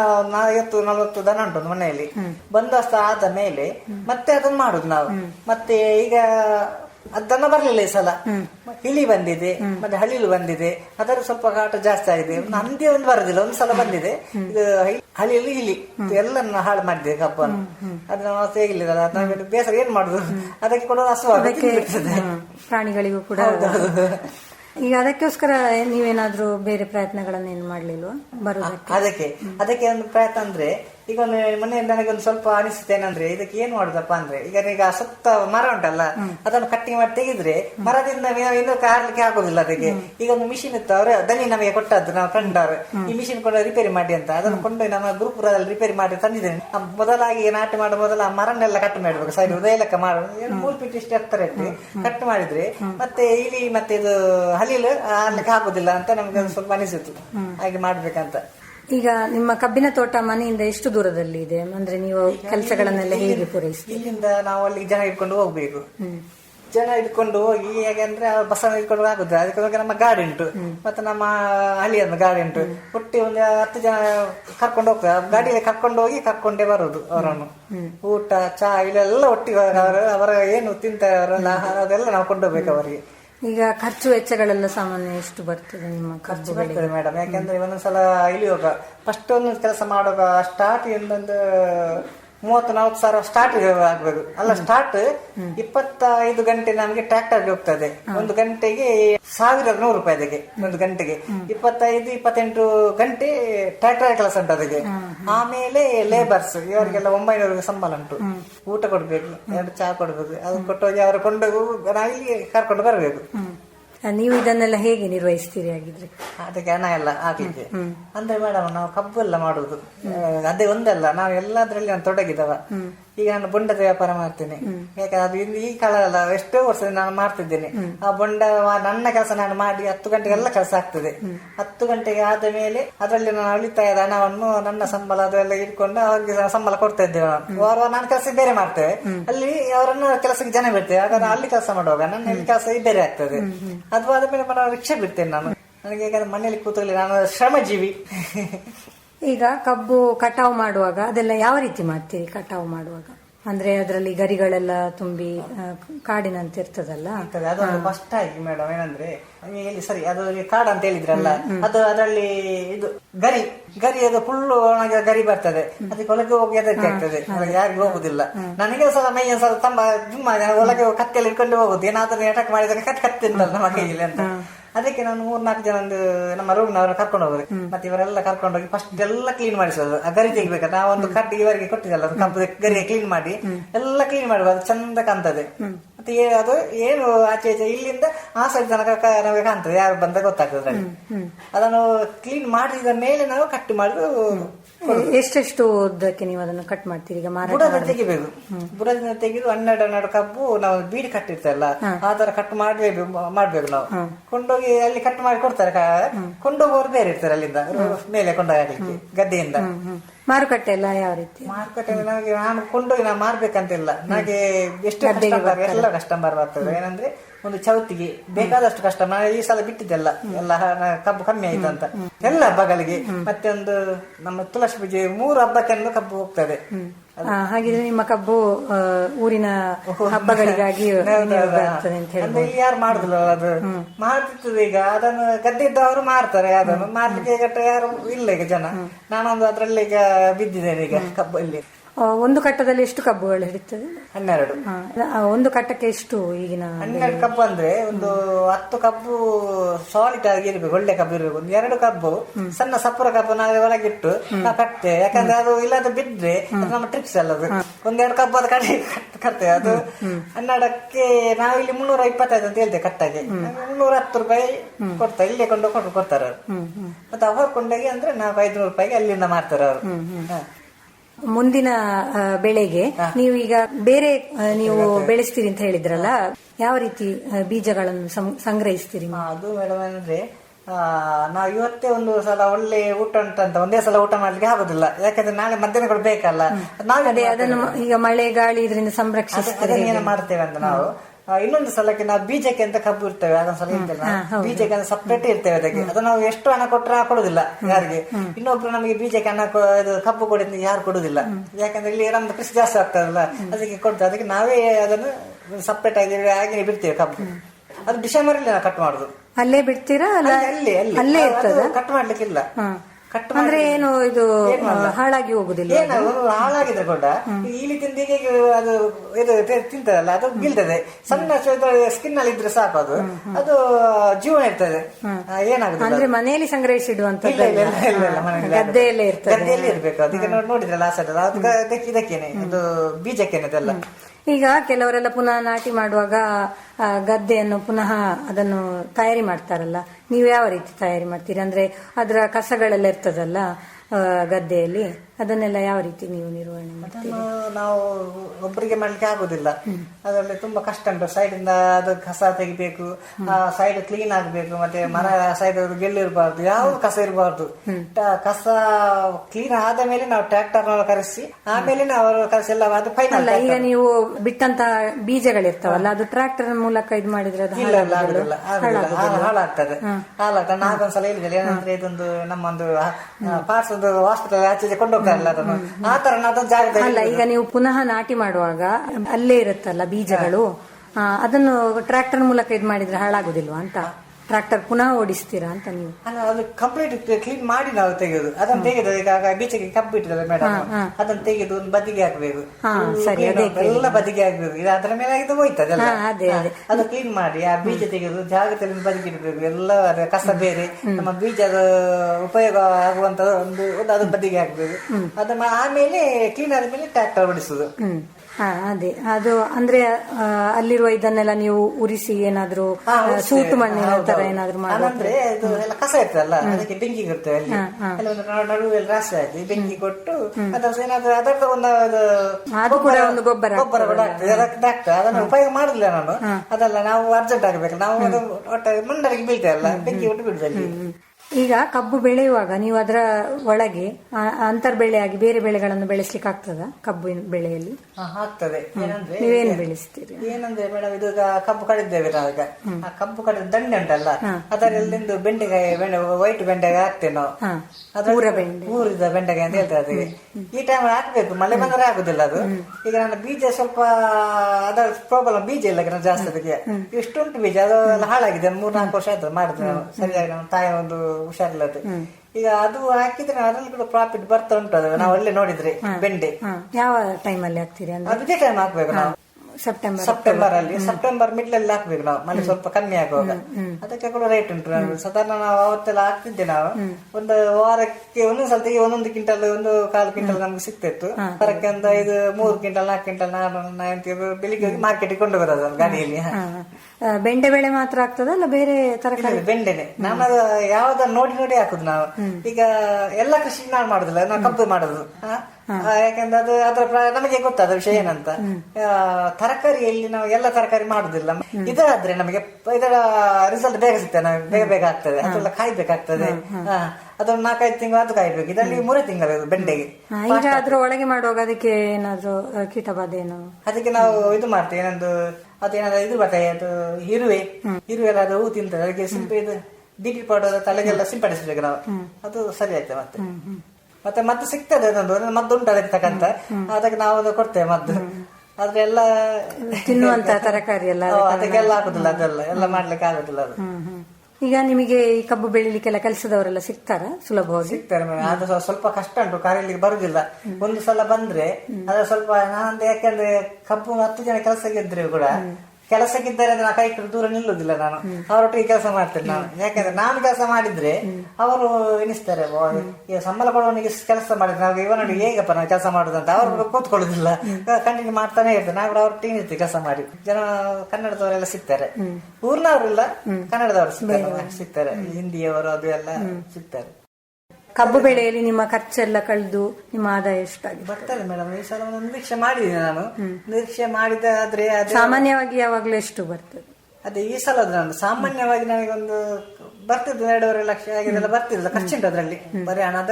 ಐವತ್ತು ನಲವತ್ತು ದನ ಉಂಟು ಒಂದು ಮನೆಯಲ್ಲಿ. ಬಂದೋಸ್ತ ಆದ ಮೇಲೆ ಮತ್ತೆ ಅದನ್ನ ಮಾಡುದು ನಾವು. ಮತ್ತೆ ಈಗ ಅದನ್ನ ಬರ್ಲಿಲ್ಲ ಈ ಸಲ. ಇಲಿ ಬಂದಿದೆ ಮತ್ತೆ ಹಳಿಲು ಬಂದಿದೆ ಅದರ ಸ್ವಲ್ಪ ಕಾಟ ಜಾಸ್ತಿ ಆಗಿದೆ. ನಂದಿ ಹಂದಿ ಒಂದು ಬರುದಿಲ್ಲ ಒಂದು ಸಲ ಬಂದಿದೆ. ಇದು ಹಳಿಲು ಇಲಿ ಎಲ್ಲ ಹಾಳು ಮಾಡಿದೆ ಕಬ್ಬನ್ನು. ಅದನ್ನ ಹೇಗಿಲ್ಲ ನಾವೇನು ಬೇಸರ ಏನ್ ಮಾಡುದು? ಅದಕ್ಕೆ ಕೂಡ ಹಸುವಾಗುತ್ತದೆ ಪ್ರಾಣಿಗಳಿಗೂ ಕೂಡ ಈಗ ಅದಕ್ಕೋಸ್ಕರ ನೀವೇನಾದ್ರೂ ಬೇರೆ ಪ್ರಯತ್ನಗಳನ್ನ ಏನ್ ಮಾಡ್ಲಿಲ್ವಾ? ಬರೋದಕ್ಕೆ ಅದಕ್ಕೆ ಅದಕ್ಕೆ ಒಂದು ಪ್ರಯತ್ನ ಅಂದ್ರೆ ಈಗ ಒಂದು ಮೊನ್ನೆ ನನಗೊಂದು ಸ್ವಲ್ಪ ಅನಿಸುತ್ತೆ ಏನಂದ್ರೆ ಇದಕ್ಕೆ ಏನ್ ಮಾಡುದಪ್ಪ ಅಂದ್ರೆ ಈಗ ಈಗ ಸುತ್ತ ಮರ ಉಂಟಲ್ಲ ಅದನ್ನು ಕಟ್ಟಿಂಗ್ ಮಾಡಿ ತೆಗೆದ್ರೆ ಮರದಿಂದ ಇನ್ನು ಕಾರ್ಲಿಕ್ಕೆ ಆಗುದಿಲ್ಲ ಅದಕ್ಕೆ. ಈಗ ಒಂದು ಮಿಷಿನ್ ಇತ್ತು ಅವ್ರೆ ದನಿ ನಮಗೆ ಕೊಟ್ಟದ್ದು ನಾವು ಕಂಡವ್ರು ಈ ಮಿಷಿನ್ ಕೊಂಡು ರಿಪೇರಿ ಮಾಡಿ ಅಂತ. ಅದನ್ನು ಕೊಂಡು ನಮ್ಮ ಗುರುಪುರದಲ್ಲಿ ರಿಪೇರಿ ಮಾಡಿ ತಂದಿದ್ದೇನೆ. ಮೊದಲಾಗಿ ನಾಟಿ ಮಾಡುವ ಮೊದಲ ಆ ಮರನ್ನೆಲ್ಲ ಕಟ್ ಮಾಡಬೇಕು ಸರಿ ಹೃದಯ ಲೆಕ್ಕ ಮಾಡು ಏನು ಮೂರು ಫೀಟ್ ಇಷ್ಟು ಎತ್ತರ ಇಟ್ಟು ಕಟ್ ಮಾಡಿದ್ರೆ ಮತ್ತೆ ಇಲಿ ಮತ್ತೆ ಇದು ಹಲಿಲು ಆಡ್ಲಿಕ್ಕೆ ಆಗೋದಿಲ್ಲ ಅಂತ ನಮ್ಗೆ ಸ್ವಲ್ಪ ಅನಿಸಿತು ಹಾಗೆ ಮಾಡ್ಬೇಕಂತ. ಈಗ ನಿಮ್ಮ ಕಬ್ಬಿನ ತೋಟ ಮನೆಯಿಂದ ಎಷ್ಟು ದೂರದಲ್ಲಿ ಇದೆ? ಅಂದ್ರೆ ನೀವು ಕೆಲಸಗಳನ್ನೆಲ್ಲ ಹೇಗೆ ಪೂರೈಸ್ತೀರಿ? ಇಲ್ಲಿಂದ ನಾವು ಅಲ್ಲಿ ಜನ ಇಟ್ಕೊಂಡು ಹೋಗ್ಬೇಕು. ಜನ ಇಟ್ಕೊಂಡು ಹೋಗಿ ಹೇಗೆ ಅಂದ್ರೆ ಬಸ್ ಇಟ್ಕೊಂಡು ಆಗುದಿಲ್ಲ ಅದಕ್ಕೆ ನಮ್ಮ ಗಾಡಿ ಉಂಟು. ಮತ್ತೆ ನಮ್ಮ ಹಳ್ಳಿಯ ಗಾಡಿ ಉಂಟು. ಒಟ್ಟಿ ಒಂದು ಹತ್ತು ಜನ ಕರ್ಕೊಂಡು ಹೋಗ್ತಾರೆ. ಗಾಡಿಯಲ್ಲಿ ಕರ್ಕೊಂಡು ಹೋಗಿ ಕರ್ಕೊಂಡೇ ಬರೋದು ಅವರನ್ನು. ಊಟ ಚಾ ಇಲ್ಲೆಲ್ಲ ಒಟ್ಟಿಗೆ ಅವರು ಅವರ ಏನು ತಿಂತಾರೆ ಅವರೆಲ್ಲ ಅದೆಲ್ಲ ನಾವು ಕೊಂಡೋಗ್ಬೇಕು ಅವರಿಗೆ. ಈಗ ಖರ್ಚು ವೆಚ್ಚಗಳೆಲ್ಲ ಸಾಮಾನ್ಯ ಎಷ್ಟು ಬರ್ತದೆ ನಿಮ್ಮ ಖರ್ಚು ಬರ್ತದೆ ಮೇಡಮ್ ಯಾಕಂದ್ರೆ ಒಂದೊಂದ್ಸಲ ಹೋಗ ಫಸ್ಟ್ ಒಂದು ಕೆಲಸ ಮಾಡುವಾಗ ಸ್ಟಾರ್ಟ್ ಒಂದೊಂದು ಮೂವತ್ತು ನಾಲ್ಕು ಸಾವಿರ ಸ್ಟಾರ್ಟ್ ಆಗ್ಬೇಕು ಅಲ್ಲ ಸ್ಟಾರ್ಟ್ ಇಪ್ಪತ್ತೈದು ಗಂಟೆ ನಮಗೆ ಟ್ರ್ಯಾಕ್ಟರ್ಗೆ ಹೋಗ್ತದೆ. ಒಂದು ಗಂಟೆಗೆ ಸಾವಿರದ ನೂರು ರೂಪಾಯಿ ಅದಕ್ಕೆ ಒಂದು ಗಂಟೆಗೆ. ಇಪ್ಪತ್ತೈದು ಇಪ್ಪತ್ತೆಂಟು ಗಂಟೆ ಟ್ರ್ಯಾಕ್ಟರ್ ಕೆಲಸ ಉಂಟು ಅದಕ್ಕೆ. ಆಮೇಲೆ ಲೇಬರ್ಸ್ ಇವರಿಗೆಲ್ಲ ಒಂಬೈನೂರು ಸಂಬಳ ಉಂಟು. ಊಟ ಕೊಡ್ಬೇಕು ಎರಡು ಚಹಾ ಕೊಡ್ಬೇಕು ಅದು ಕೊಟ್ಟೋಗಿ ಅವರು ಕೊಂಡೋಗಿ ನಾವು ಇಲ್ಲಿ ಕರ್ಕೊಂಡು ಬರಬೇಕು. ನೀವು ಇದನ್ನೆಲ್ಲ ಹೇಗೆ ನಿರ್ವಹಿಸ್ತೀರಿ ಆಗಿದ್ರೆ ಅದಕ್ಕೆ ಹಣ ಎಲ್ಲ ಹಾಕ್ಲಿಕ್ಕೆ ಅಂದ್ರೆ ಮೇಡಮ್ ನಾವು ಕಬ್ಬು ಎಲ್ಲ ಮಾಡುದು ಅದೇ ಒಂದಲ್ಲ ನಾವು ಎಲ್ಲದ್ರಲ್ಲಿ ನಾನು ತೊಡಗಿದವ. ಈಗ ನಾನು ಬೊಂಡದ ವ್ಯಾಪಾರ ಮಾಡ್ತೇನೆ. ಯಾಕಂದ್ರೆ ಅದು ಇಲ್ಲಿ ಈ ಕಾಲ ಅಲ್ಲ ಎಷ್ಟೋ ವರ್ಷ ನಾನು ಮಾಡ್ತಿದ್ದೇನೆ. ಆ ಬೊಂಡ ನನ್ನ ಕೆಲಸ ನಾನು ಮಾಡಿ ಹತ್ತು ಗಂಟೆಗೆಲ್ಲ ಕೆಲಸ ಆಗ್ತದೆ. ಹತ್ತು ಗಂಟೆಗೆ ಆದ ಮೇಲೆ ಅದರಲ್ಲಿ ನಾನು ಉಳಿತಾಯದ ಹಣವನ್ನು ನನ್ನ ಸಂಬಳ ಅದೆಲ್ಲ ಇಟ್ಕೊಂಡು ಅವ್ರಿಗೆ ಸಂಬಳ ಕೊಡ್ತಾ ಇದ್ದೇವೆ ನಾನು. ವಾರ ನಾನು ಕೆಲಸ ಬೇರೆ ಮಾಡ್ತೇವೆ. ಅಲ್ಲಿ ಅವರನ್ನು ಕೆಲಸಕ್ಕೆ ಜನ ಬಿಡ್ತೇವೆ. ಆಗ ಅಲ್ಲಿ ಕೆಲಸ ಮಾಡುವಾಗ ನನ್ನ ಇಲ್ಲಿ ಕೆಲಸ ಬೇರೆ ಆಗ್ತದೆ. ಅದು ಆದ ಮೇಲೆ ನಾನು ರಿಕ್ಷಾ ಬಿಡ್ತೇನೆ ನಾನು. ನನಗೆ ಯಾಕಂದ್ರೆ ಮನೆಯಲ್ಲಿ ಕೂತಲ್ಲಿ ನಾನು ಶ್ರಮಜೀವಿ. ಈಗ ಕಬ್ಬು ಕಟಾವು ಮಾಡುವಾಗ ಅದೆಲ್ಲ ಯಾವ ರೀತಿ ಮಾಡ್ತೀರಿ ಕಟಾವು ಮಾಡುವಾಗ? ಅಂದ್ರೆ ಅದರಲ್ಲಿ ಗರಿಗಳೆಲ್ಲ ತುಂಬಿ ಕಾಡಿನಂತ ಇರ್ತದಲ್ಲ? ಫಸ್ಟ್ ಅದೊಂದು ಕಷ್ಟ ಆಗಿ ಮೇಡಮ್ ಏನಂದ್ರೆ ಸರಿ ಅದು ಕಾಡ್ ಅಂತ ಹೇಳಿದ್ರಲ್ಲ ಅದು ಅದರಲ್ಲಿ ಇದು ಗರಿ ಗರಿ ಅದು ಫುಲ್ಲು ಒಣಗಿದ ಗರಿ ಬರ್ತದೆ. ಅದಕ್ಕೆ ಒಳಗೆ ಹೋಗಿ ಅದಕ್ಕೆ ಆಗ್ತದೆ. ಯಾರಿಗೂ ಹೋಗುದಿಲ್ಲ. ನನಗೆ ಸಹ ಮೈ ಸಹ ತುಂಬಾ ಜುಮ್ಮ ಒಳಗೆ ಕತ್ತೆಯಲ್ಲಿ ಇಟ್ಕೊಂಡು ಹೋಗುದು. ಏನಾದ್ರೂ ಅಟಕ್ ಮಾಡಿದಾಗ ಕತ್ ಕತ್ತಿಲ್ಲ ನಮ್ಮ ಕೈಯಲ್ಲಿ ಅಂತ. ಅದಕ್ಕೆ ನಾನು ಮೂರ್ ನಾಲ್ಕು ಜನ ಒಂದು ನಮ್ಮ ರೂಮ್ನವರ ಕರ್ಕೊಂಡು ಹೋಗುದು. ಮತ್ತೆ ಇವರೆಲ್ಲ ಕರ್ಕೊಂಡು ಹೋಗಿ ಫಸ್ಟ್ ಎಲ್ಲ ಕ್ಲೀನ್ ಮಾಡಿಸೋದು. ಆ ಗರಿ ತೆಗಿಬೇಕು? ನಾವೊಂದು ಕಟ್ಟಿ ಇವರಿಗೆ ಕೊಟ್ಟಿದ್ದಲ್ಲ ಅದು ಗರಿ ಕ್ಲೀನ್ ಮಾಡಿ ಎಲ್ಲ ಕ್ಲೀನ್ ಮಾಡುವ ಅದು ಚಂದ ಕಾಣ್ತದೆ. ಮತ್ತೆ ಅದು ಏನು ಆಚೆ ಈಚೆ ಇಲ್ಲಿಂದ ಆ ಸೈಡ್ ತನಕ ನಮಗೆ ಕಾಣ್ತದೆ. ಯಾರು ಬಂದ ಗೊತ್ತಾಗ್ತದೆ. ಅದನ್ನು ಕ್ಲೀನ್ ಮಾಡಿದ ಮೇಲೆ ನಾವು ಕಟ್ ಮಾಡುದು ಎಷ್ಟೆಷ್ಟು ಉದ್ದಕ್ಕೆ ನೀವು ಅದನ್ನು ಕಟ್ ಮಾಡ್ತೀರಿ? ಈಗ ಬುಡದ ಮಾಡ್ಬೇಕು. ತೆಗಿಬೇಕು. ಬುಡದಿಂದ ತೆಗೆದು ಹನ್ನೆರಡು ಹನ್ನೆರಡು ಕಬ್ಬು ನಾವು ಬೀಡಿ ಕಟ್ಟಿರ್ತಲ್ಲ ಆ ತರ ಕಟ್ ಮಾಡ್ಬೇ ಮಾಡ್ಬೇಕು ನಾವು. ಕೊಂಡೋಗಿ ಅಲ್ಲಿ ಕಟ್ ಮಾಡಿ ಕೊಡ್ತಾರೆ. ಕೊಂಡೋಗೋರು ಬೇರೆ ಇರ್ತಾರೆ ಅಲ್ಲಿಂದ ಮೇಲೆ ಕೊಂಡೋಗಲಿಕ್ಕೆ ಗದ್ದೆಯಿಂದ. ಮಾರುಕಟ್ಟೆ ಎಲ್ಲ ಯಾವ ರೀತಿ? ಮಾರುಕಟ್ಟೆ ನನಗೆ ನಾನು ಕೊಂಡೋಗಿ ನಾನು ಮಾರ್ಬೇಕಂತಿಲ್ಲ. ನನಗೆ ಎಷ್ಟು ಕಸ್ಟಮರ್ ಎಲ್ಲ ಕಸ್ಟಮರ್ ಬರ್ತದೆ. ಏನಂದ್ರೆ ಒಂದು ಚೌತಿಗೆ ಬೇಕಾದಷ್ಟು ಕಸ್ಟಮರ್ ಈ ಸಲ ಬಿಟ್ಟಿದ್ದೆಲ್ಲ. ಎಲ್ಲ ಕಬ್ಬು ಕಮ್ಮಿ ಆಯ್ತು ಅಂತ. ಎಲ್ಲ ಹಬ್ಬಗಳಿಗೆ. ಮತ್ತೆ ಒಂದು ನಮ್ಮ ತುಳಸಿ ಪೂಜೆ ಮೂರು ಹಬ್ಬಕ್ಕೆ ಕಬ್ಬು ಹೋಗ್ತದೆ. ಹಾಗಿದ್ರೆ ನಿಮ್ಮ ಕಬ್ಬು ಊರಿನ ಹಬ್ಬಗಳಿಗಾಗಿ ಅಂತ ಯಾರು ಮಾಡುದಿಲ್ಲ ಅದು? ಮಾಡ್ತಿರ್ತದೆ ಈಗ. ಅದನ್ನು ಗದ್ದಿದ್ದವರು ಮಾರ್ತಾರೆ. ಅದನ್ನು ಮಾರ್ಲಿಕ್ಕೆ ಯಾರು ಇಲ್ಲ ಈಗ ಜನ. ನಾನೊಂದು ಅದ್ರಲ್ಲಿ ಈಗ ಬಿದ್ದಿದ್ದೇನೆ ಈಗ ಕಬ್ಬಲ್ಲಿ. ಒಂದು ಕಟ್ಟದಲ್ಲಿ ಎಷ್ಟು ಕಬ್ಬುಗಳು ಹಿಡಿತದೆ? ಹನ್ನೆರಡು. ಒಂದು ಕಟ್ಟಕ್ಕೆ ಎಷ್ಟು ಈಗಿನ ಹನ್ನೆರಡು ಕಬ್ಬು ಅಂದ್ರೆ ಒಂದು ಹತ್ತು ಕಬ್ಬು ಸಾಲಿಡ್ ಆಗಿ ಇರ್ಬೇಕು ಒಳ್ಳೆ ಕಬ್ಬು ಇರ್ಬೇಕು. ಒಂದು ಎರಡು ಕಬ್ಬು ಸಣ್ಣ ಸಪ್ಪರ ಕಬ್ಬು ನಾವು ಒಳಗಿಟ್ಟು ನಾವು ಕಟ್ತೆ ಯಾಕಂದ್ರೆ ಅದು ಇಲ್ಲದ ಬಿದ್ರೆ ಅದು ನಮ್ಮ ಟ್ರಿಪ್ಸ್ ಅಲ್ಲ ಅದು. ಒಂದೆರಡು ಕಬ್ಬು ಅದು ಕಡೆ ಕಟ್ತೇವೆ. ಅದು ಹನ್ನೆರಡಕ್ಕೆ ನಾವು ಇಲ್ಲಿ ಮುನ್ನೂರ ಇಪ್ಪತ್ತೈದು ಅಂತ ಹೇಳ್ತೇವೆ ಕಟ್ಟಾಗೆ. ಮುನ್ನೂರ ಹತ್ತು ರೂಪಾಯಿ ಕೊಡ್ತಾರೆ ಇಲ್ಲೇ ಕೊಂಡು ಕೊಟ್ಟು ಕೊಡ್ತಾರೆ ಅವರು. ಮತ್ತೆ ಅವರು ಕೊಂಡೋಗಿ ಅಂದ್ರೆ ನಾವು ಐದುನೂರು ರೂಪಾಯಿಗೆ ಅಲ್ಲಿಂದ ಮಾಡ್ತಾರೆ ಅವರು. ಮುಂದಿನ ಬೆಳೆಗೆ ನೀವು ಈಗ ಬೇರೆ ನೀವು ಬೆಳೆಸ್ತೀರಿ ಅಂತ ಹೇಳಿದ್ರಲ್ಲ ಯಾವ ರೀತಿ ಬೀಜಗಳನ್ನು ಸಂಗ್ರಹಿಸ್ತೀರಿ? ಅದು ಮೇಡಮ್ ಅಂದ್ರೆ ನಾವು ಇವತ್ತೇ ಒಂದು ಸಲ ಒಳ್ಳೆ ಊಟ ಉಂಟಂತ ಒಂದೇ ಸಲ ಊಟ ಮಾಡ್ಲಿಕ್ಕೆ ಆಗುದಿಲ್ಲ. ಯಾಕಂದ್ರೆ ನಾಳೆ ಮಧ್ಯಾಹ್ನ ಕೂಡ ಬೇಕಲ್ಲ ನಾವೇ ಅದನ್ನು ಈಗ ಮಳೆ ಗಾಳಿ ಇದರಿಂದ ಸಂರಕ್ಷಿಸ್ತೇವೆ ಮಾಡ್ತೇವೆ ಅಂತ ನಾವು. ಇನ್ನೊಂದು ಸಲಕ್ಕೆ ನಾವು ಬೀಜಕ್ಕೆ ಅಂತ ಕಬ್ಬು ಇರ್ತೇವೆ ಅದೊಂದು ಸಲ ಇರ್ತೇವೆ ಬೀಜಕ್ಕೆ ಅಂತ ಸಪ್ರೇಟ್ ಇರ್ತೇವೆ ಅದಕ್ಕೆ. ಅದು ನಾವು ಎಷ್ಟು ಹಣ ಕೊಟ್ಟರೆ ಕೊಡುದಿಲ್ಲ ಯಾರಿಗೆ. ಇನ್ನೊಬ್ರು ನಮಗೆ ಬೀಜಕ್ಕೆ ಹಣ ಕಬ್ಬು ಕೊಡಿ ಅಂತ ಯಾರು ಕೊಡುದಿಲ್ಲ. ಯಾಕಂದ್ರೆ ಇಲ್ಲಿ ನಮ್ದು ಕೃಷಿ ಜಾಸ್ತಿ ಆಗ್ತದಲ್ಲ. ಅದಕ್ಕೆ ಕೊಡ್ತೇವೆ. ಅದಕ್ಕೆ ನಾವೇ ಅದನ್ನು ಸಪ್ರೇಟ್ ಆಗಿ ಹಾಗೆ ಬಿಡ್ತೇವೆ ಕಬ್ಬು. ಅದು ಡಿಸೆಂಬರ್ ಅಲ್ಲಿ ಕಟ್ ಮಾಡುದು. ಅಲ್ಲೇ ಬಿಡ್ತೀರಾ? ಅಲ್ಲೇ ಅಲ್ಲಿ ಕಟ್ ಮಾಡ್ಲಿಕ್ಕಿಲ್ಲ. ಕಟ್ ಅಂದ್ರೆ ಏನು ಇದು ಹಾಳಾಗಿ ಹೋಗುದಿಲ್ಲ ಏನು ಅದು? ಹಾಳಾಗಿದ್ರೆ ಕೂಡ ಇಲ್ಲಿ ತಿಂದ ಅದು ಇದು ತಿಂತದಲ್ಲ ಅದು ಬೀಳ್ತದೆ. ಸಣ್ಣ ಸ್ಕಿನ್ ಅಲ್ಲಿ ಇದ್ರೆ ಸಾಕು ಅದು. ಅದು ಜೀವನ ಇರ್ತದೆ. ಏನಾಗುತ್ತೆ ಅಂದ್ರೆ ಅದು. ಮನೆಯಲ್ಲಿ ಸಂಗ್ರಹಿಸಿಡುವಂತ. ಗದ್ದೆಯಲ್ಲೇ ಇರ್ತದೆ. ಗದ್ದೆಯಲ್ಲೇ ಇರ್ಬೇಕು ಅದಕ್ಕೆ ನೋಡಿ ನೋಡಿದ್ರಲ್ಲ ಆ ಸೈಡ್ ಅದು ಗ- ಇದಕ್ಕೆ- ಇದಕ್ಕೇನೆ ಅದು ಬೀಜಕ್ಕೇನೆ ಅದೆಲ್ಲ ಈಗ ಕೆಲವರೆಲ್ಲ ಪುನಃ ನಾಟಿ ಮಾಡುವಾಗ ಗದ್ದೆಯನ್ನು ಪುನಃ ಅದನ್ನು ತಯಾರಿ ಮಾಡ್ತಾರಲ್ಲ. ನೀವು ಯಾವ ರೀತಿ ತಯಾರಿ ಮಾಡ್ತೀರಿ? ಅಂದ್ರೆ ಅದರ ಕಸಗಳೆಲ್ಲ ಇರ್ತದಲ್ಲ ಗದ್ದೆಯಲ್ಲಿ? ಅದನ್ನೆಲ್ಲ ಯಾವ ರೀತಿ ನೀವು ನಿರ್ವಹಣೆ ಮಾಡ್ತೀರಿ? ಅದನ್ನು ನಾವು ಒಬ್ಬರಿಗೆ ಮಾಡ್ಲಿಕ್ಕೆ ಆಗುದಿಲ್ಲ. ಅದರಲ್ಲಿ ತುಂಬಾ ಕಷ್ಟ ಉಂಟು. ಸೈಡ್ ಇಂದ ಅದು ಕಸ ತೆಗಿಬೇಕು ಆ ಸೈಡ್ ಕ್ಲೀನ್ ಆಗ್ಬೇಕು ಮತ್ತೆ ಮರ ಸೈಡ್ ಗೆಲ್ಲು ಇರಬಾರ್ದು ಯಾವ ಕಸ ಇರಬಾರ್ದು. ಕಸ ಕ್ಲೀನ್ ಆದ ಮೇಲೆ ನಾವು ಟ್ರ್ಯಾಕ್ಟರ್ ಕರೆಸಿ ಆಮೇಲೆ ನಾವು ಅವರು ಕರೆಸಿ ಎಲ್ಲ ಅದು ಫೈನಲ್ ಅಲ್ಲ ಈಗ ನೀವು ಬಿಟ್ಟಂತ ಬೀಜಗಳಿರ್ತಾವಲ್ಲ ಅದು ಟ್ರಾಕ್ಟರ್ ಮೂಲಕ ಇದು ಮಾಡಿದ್ರೆ ಅದು ಇಲ್ಲ ಇಲ್ಲ ಆಗುದಿಲ್ಲ ಹಾಳಾಗುದಿಲ್ಲ? ಆಗುದಿಲ್ಲ ಹಾಳ್- ಹಾಳಾಗ್ತದೆ. ಹಾಳಾಗ್ತದೆ. ಸಲ ಹೇಳಿದ್ರೆ ಏನಂದ್ರೆ ಇದೊಂದು ನಮ್ಮೊಂದು ಪಾರ್ಟ್ಸ್ ಒಂದು ಹಾಸ್ಪಿಟಲ್ ಆಚೆ ಈಚೆ ಅದನ್ನು ಆ ಜಾಗದಲ್ಲಿ ಅಲ್ಲ ಈಗ ನೀವು ಪುನಃ ನಾಟಿ ಮಾಡುವಾಗ ಅಲ್ಲೇ ಇರುತ್ತಲ್ಲ ಬೀಜಗಳು? ಆ, ಅದನ್ನು ಟ್ರಾಕ್ಟರ್ ಮೂಲಕ ಇದು ಮಾಡಿದ್ರೆ ಹಾಳಾಗುದಿಲ್ವಾ ಅಂತ? ಟ್ರಾಕ್ಟರ್ ಪುನಃ ಓಡಿಸ್ತೀರಾ ಅಂತ ನೀವು? ಅಲ್ಲ ಅದು ಕಂಪ್ಲೀಟ್ ಕ್ಲೀನ್ ಮಾಡಿ ನಾವು ತೆಗೆಯೋದು. ಅದನ್ನು ತೆಗೆದು ಈಗ ಆಗ ಬೀಚಕ್ಕೆ ಕಬ್ಬು ಇಟ್ಟಿದ್ದಾರೆ ಮೇಡಮ್ ಅದನ್ನ ತೆಗೆದು ಒಂದು ಬದಿಗೆ ಹಾಕ್ಬೇಕು. ಸರಿ, ಎಲ್ಲ ಬದಿಗೆ ಹಾಕ್ಬೇಕು. ಇದು ಅದರ ಮೇಲೆ ಇದು ಹೋಯ್ತದೆ ಎಲ್ಲ. ಹಾ, ಅದೇ, ಕ್ಲೀನ್ ಮಾಡಿ ಆ ಬೀಜ ತೆಗೆದು ಜಾಗದಲ್ಲಿ ಬದಿಗೆ ಇಡಬೇಕು. ಎಲ್ಲ ಅದರ ಕಸ ಬೇರೆ ನಮ್ಮ ಬೀಜದ ಉಪಯೋಗ ಆಗುವಂತ ಒಂದು ಒಂದು ಅದು ಬದಿಗೆ ಹಾಕ್ಬೇಕು. ಅದನ್ನ ಆಮೇಲೆ ಕ್ಲೀನ್ ಆದ್ಮೇಲೆ ಟ್ರ್ಯಾಕ್ಟರ್ ಓಡಿಸುದು. ಹಾ ಅದೇ. ಅದು ಅಂದ್ರೆ ಆ, ಅಲ್ಲಿರುವ ಇದನ್ನೆಲ್ಲ ನೀವು ಉರಿಸಿ ಏನಾದ್ರೂ ಸೂಟ್ ಮಣ್ಣಿನ ಹೌದು, ತರ ಹೌದು. ಏನಾದ್ರೂ ಮಾಡುವ ಅದಂದ್ರೆ ಇದು ಎಲ್ಲ ಕಸ ಇರ್ತದಲ್ಲ ಅದಕ್ಕೆ ಬೆಂಕಿ ಕೊಡ್ತೇವೆ ಅಲ್ಲಿ. ನಡುವೆ ಒಂದು ನಡು- ನಡುವೆಲ್ಲ ರಾಶಿ ಹಾಕಿ ಬೆಂಕಿ ಕೊಟ್ಟು ಅದ್ರ ಏನಾದ್ರು ಅದಕ್ಕೆ ಒಂದು ಅದು ಅದು ಕೂಡ ಒಂದು ಗೊಬ್ಬರ ಗೊಬ್ಬರ ಕೂಡ ಆಗ್ತದೆ. ಅದಕ್ಕೆ ಆಗ್ತದೆ. ಅದನ್ನು ಉಪಯೋಗ ಮಾಡುದಿಲ್ಲ ನಾನು. ಅದಲ್ಲ ನಾವು ಅರ್ಜೆಂಟ್ ಆಗಬೇಕು. ನಾವು ಅದು ಒಟ್ಟ ಮಂಡಳಿಗೆ ಬೀಳ್ತೇವೆ ಅಲ್ಲ. ಬೆಂಕಿ ಕೊಟ್ಟು ಬಿಡುದಲ್ಲಿ ಈಗ ಕಬ್ಬು ಬೆಳೆಯುವಾಗ ನೀವು ಅದರ ಒಳಗೆ ಅಂತರ್ಬೆಳೆಯಾಗಿ ಅಂತರ್ ಬೆಳೆಯಾಗಿ ಬೇರೆ ಬೆಳೆಗಳನ್ನು ಬೆಳೆಸ್ಲಿಕ್ಕೆ ಆಗ್ತದ ಕಬ್ಬು ಬೆಳೆಯಲ್ಲಿ? ಆಗ್ತದೆ. ಏನಂದ್ರೆ ನೀವೇನು ಬೆಳೆಸ್ತೀರಿ? ಏನಂದ್ರೆ ಮೇಡಮ್ ಇದು ಕಬ್ಬು ಕಡಿದ್ದೇವೆ ನಾವೀಗ ಆ ಕಬ್ಬು ಕಡಿದ ದಂಡೆ ಉಂಟಲ್ಲ ಅದರಲ್ಲಿಂದು ಬೆಂಡೆಕಾಯಿ ಬೆಂಡೆ ವೈಟ್ ಬೆಂಡೆಕಾಯಿ ಹಾಕ್ತೇವೆ ನಾವು. ಅದ್ರಲ್ಲಿ ಊರ ಬೆಂಡೆ. ಊರಿದ ಬೆಂಡೆಕಾಯಿ ಅಂತ ಹೇಳ್ತಾರೆ ಅದಕ್ಕೆ. ಈ ಟೈಮ್ ಹಾಕ್ಬೇಕು ಮಳೆ ಬಂದ್ರೆ ಆಗುದಿಲ್ಲ ಅದು. ಈಗ ನನ್ನ ಬೀಜ ಸ್ವಲ್ಪ ಅದರ ಪ್ರಾಬ್ಲಮ್ ಬೀಜ ಇಲ್ಲ ನಾನು ಜಾಸ್ತಿ ಅದಕ್ಕೆ. ಇಷ್ಟುಂಟು ಬೀಜ ಅದು ಹಾಳಾಗಿದೆ ಮೂರ್ ನಾಲ್ಕು ವರ್ಷ ಆಯ್ತು ಮಾಡಿದ್ರೆ ಸರಿಯಾಗಿ ನಮ್ಮ ತಾಯಿ ಒಂದು ಹುಷಾರಿಲ್ಲದೆ. ಈಗ ಅದು ಹಾಕಿದ್ರೆ ಅದ್ರಲ್ಲಿ ಕೂಡ ಪ್ರಾಫಿಟ್ ಬರ್ತಾ ಉಂಟು ಅದು. ನಾವು ಅಲ್ಲೇ ನೋಡಿದ್ರೆ ಬೆಂಡೆ. ಯಾವ ಟೈಮಲ್ಲಿ ಹಾಕ್ತೀರಿ ಅದು ಇದೇ ಟೈಮ್ ಹಾಕ್ಬೇಕು ನಾವು. ಸೆಪ್ಟೆಂಬರ್ ಸೆಪ್ಟೆಂಬರ್ ಅಲ್ಲಿ. ಸೆಪ್ಟೆಂಬರ್ ಮಿಡ್ಲ್ ಅಲ್ಲಿ ಹಾಕ್ಬೇಕು ನಾವು. ಮನೆ ಸ್ವಲ್ಪ ಕಮ್ಮಿ ಆಗುವಾಗ. ಅದಕ್ಕೆ ಕೂಡ ರೇಟ್ ಉಂಟು ನಾವು ಸಾಧಾರಣ ನಾವು ಅವತ್ತೆಲ್ಲ ಹಾಕ್ತಿದ್ದೆ ನಾವು. ಒಂದು ವಾರಕ್ಕೆ ಒಂದೊಂದು ಸಲತಿಗೆ ಒಂದೊಂದು ಕ್ವಿಂಟಲ್ ಒಂದು ಕಾಲು ಕ್ವಿಂಟಲ್ ನಮ್ಗೆ ಸಿಗ್ತಿತ್ತು. ವಾರಕ್ಕೆ ಒಂದು ಐದು ಮೂರು ಕ್ವಿಂಟಲ್ ನಾಲ್ಕು ಕ್ವಿಂಟಲ್ ನಾನು ಬೆಳಿಗ್ಗೆ ಮಾರ್ಕೆಟ್ ಕೊಂಡು ಬರೋದು ಅದು ಗಾಡಿಯಲ್ಲಿ. ಬೆಂಡೆ ಬೆಳೆ ಮಾತ್ರ ಆಗ್ತದ ಅಲ್ಲ ಬೇರೆ ತರಕಾರಿ? ಬೆಂಡೆನೆ. ನಾನು ಅದು ಯಾವ್ದನ್ನ ನೋಡಿ ನೋಡಿ ಹಾಕುದು ನಾವು. ಈಗ ಎಲ್ಲ ಕೃಷಿ ನಾನು ಮಾಡುದಿಲ್ಲ ನಾವು ಕಬ್ಬು ಮಾಡುದು. ಯಾಕಂದ್ರೆ ಅದು ಅದರ ನಮಗೆ ಗೊತ್ತಾದ ವಿಷಯ ಏನಂತ. ತರಕಾರಿಯಲ್ಲಿ ನಾವು ಎಲ್ಲ ತರಕಾರಿ ಮಾಡುದಿಲ್ಲ. ಇದಾದ್ರೆ ನಮಗೆ ಇದರ ರಿಸಲ್ಟ್ ಬೇಗ ಸಿಗ್ತದೆ ನಮಗೆ ಬೇಗ ಬೇಗ ಆಗ್ತದೆ. ಅದೆಲ್ಲ ಕಾಯ್ಬೇಕಾಗ್ತದೆ. ಅದೊಂದು ನಾಲ್ಕೈದು ತಿಂಗಳು ಅದು ಕಾಯ್ಬೇಕು. ಇದರಲ್ಲಿ ಮೂರೇ ತಿಂಗಳು ಬೆಂಡೆಗೆ. ಅದ್ರ ಒಳಗೆ ಮಾಡುವಾಗ ಅದಕ್ಕೆ ಏನಾದ್ರು ಆ, ಕೀಟಬಾಧೆ ಏನು ಅದಕ್ಕೆ ನಾವು ಇದು ಮಾಡ್ತೇವೆ. ಏನೊಂದು ಅದೇನಾದ್ರು ಇದು ಬರ್ತದೆ ಅದು ಇರುವೆ. ಇರುವೆ ಎಲ್ಲ ಅದು ಹೂ ತಿಂತದೆ. ಅದಕ್ಕೆ ಸಿಂಪಿ ಇದು ಡಿಟಿ ಪೌಡರ್ ತಲೆಗೆಲ್ಲ ಸಿಂಪಡಿಸ್ಬೇಕು ನಾವು. ಅದು ಸರಿ ಆಯ್ತು ಮತ್ತೆ. ಮತ್ತೆ ಮತ್ತೆ ಸಿಗ್ತದೆ ಅದೊಂದು ಒಂದು ಮದ್ದು ಉಂಟು ಅದಕ್ಕೆ ತಕ್ಕಂತ. ಅದಕ್ಕೆ ನಾವು ಅದು ಕೊಡ್ತೇವೆ ಮದ್ದು. ಆದ್ರೆ ಎಲ್ಲ ತಿನ್ನುವಂತ ತರಕಾರಿ ಎಲ್ಲ ಅದಕ್ಕೆಲ್ಲ ಆಗುದಿಲ್ಲ ಅದೆಲ್ಲ. ಎಲ್ಲ ಮಾಡ್ಲಿಕ್ಕೆ ಆಗುದಿಲ್ಲ ಅದು. ಈಗ ನಿಮಗೆ ಈ ಕಬ್ಬು ಬೆಳಿಲಿಕ್ಕೆಲ್ಲ ಕೆಲಸದವರೆಲ್ಲ ಸಿಗ್ತಾರ ಸುಲಭವಾಗಿ? ಸಿಗ್ತಾರೆ ಅದು ಸ್ವ- ಸ್ವಲ್ಪ ಕಷ್ಟ ಉಂಟು ಕರೀಲಿಕ್ಕೆ ಬರುದಿಲ್ಲ. ಒಂದು ಸಲ ಬಂದ್ರೆ ಅದ್ರ ಸ್ವಲ್ಪ ನಾನಂತ ಯಾಕಂದ್ರೆ ಕಬ್ಬು ಹತ್ತು ಜನ ಕೆಲಸ ಇದ್ರೆ ಕೂಡ ಕೆಲಸಕ್ಕಿದ್ದಾರೆ ಅಂದ್ರೆ ನಾ ಕೈ ಕಡೆ ದೂರ ನಿಲ್ಲುದಿಲ್ಲ ನಾನು. ಅವರೊಟ್ಟಿಗೆ ಕೆಲಸ ಮಾಡ್ತೇನೆ ನಾನು. ಯಾಕಂದ್ರೆ ನಾನು ಕೆಲಸ ಮಾಡಿದ್ರೆ ಅವರು ಎನಿಸ್ತಾರೆ ಸಂಬಳ ಕೊಡುವವನಿಗೆ ಕೆಲಸ ಮಾಡಿದ್ರೆ ನಾವು ಇವನೊಟ್ಟಿಗೆ ಹೇಗಪ್ಪ ನಾವು ಕೆಲಸ ಮಾಡುದಂತ ಅವರು ಕೂತ್ಕೊಳ್ಳುದಿಲ್ಲ. ಕಂಟಿನ್ಯೂ ಮಾಡ್ತಾನೆ ಇರ್ತೇನೆ ನಾವು ಕೂಡ ಅವ್ರ ಟೀಮ್ ಇರ್ತೀವಿ ಕೆಲಸ ಮಾಡಿ. ಜನ ಕನ್ನಡದವರೆಲ್ಲ ಸಿಗ್ತಾರೆ. ಊರ್ನವರಿಲ್ಲ ಕನ್ನಡದವರು ಸಿಗ್ತಾರೆ. ಸಿಗ್ತಾರೆ. ಹಿಂದಿಯವರು ಅದು ಎಲ್ಲ ಸಿಗ್ತಾರೆ. ಕಬ್ಬು ಬೆಳೆಯಲ್ಲಿ ನಿಮ್ಮ ಖರ್ಚೆಲ್ಲ ಕಳೆದು ನಿಮ್ಮ ಆದಾಯ ಎಷ್ಟಾಗಿದೆ? ಬರ್ತದೆ ಮೇಡಮ್ ಈ ಸಲ ಒಂದು ನಿರೀಕ್ಷೆ ಮಾಡಿದ್ದೀನಿ ನಾನು. ನಿರೀಕ್ಷೆ ಮಾಡಿದಾದ್ರೆ ಅದೇ ಸಾಮಾನ್ಯವಾಗಿ ಯಾವಾಗ್ಲೂ ಎಷ್ಟು ಬರ್ತದೆ? ಅದೇ ಈ ಸಲ ನಾನು ಸಾಮಾನ್ಯವಾಗಿ ನನಗೊಂದು ಬರ್ತಿದ್ದು ಎರಡೂವರೆ ಲಕ್ಷ ಆಗಿದೆಲ್ಲ ಖರ್ಚು ಖರ್ಚುಂಟು ಅದರಲ್ಲಿ. ಬರೀ ಹಣದ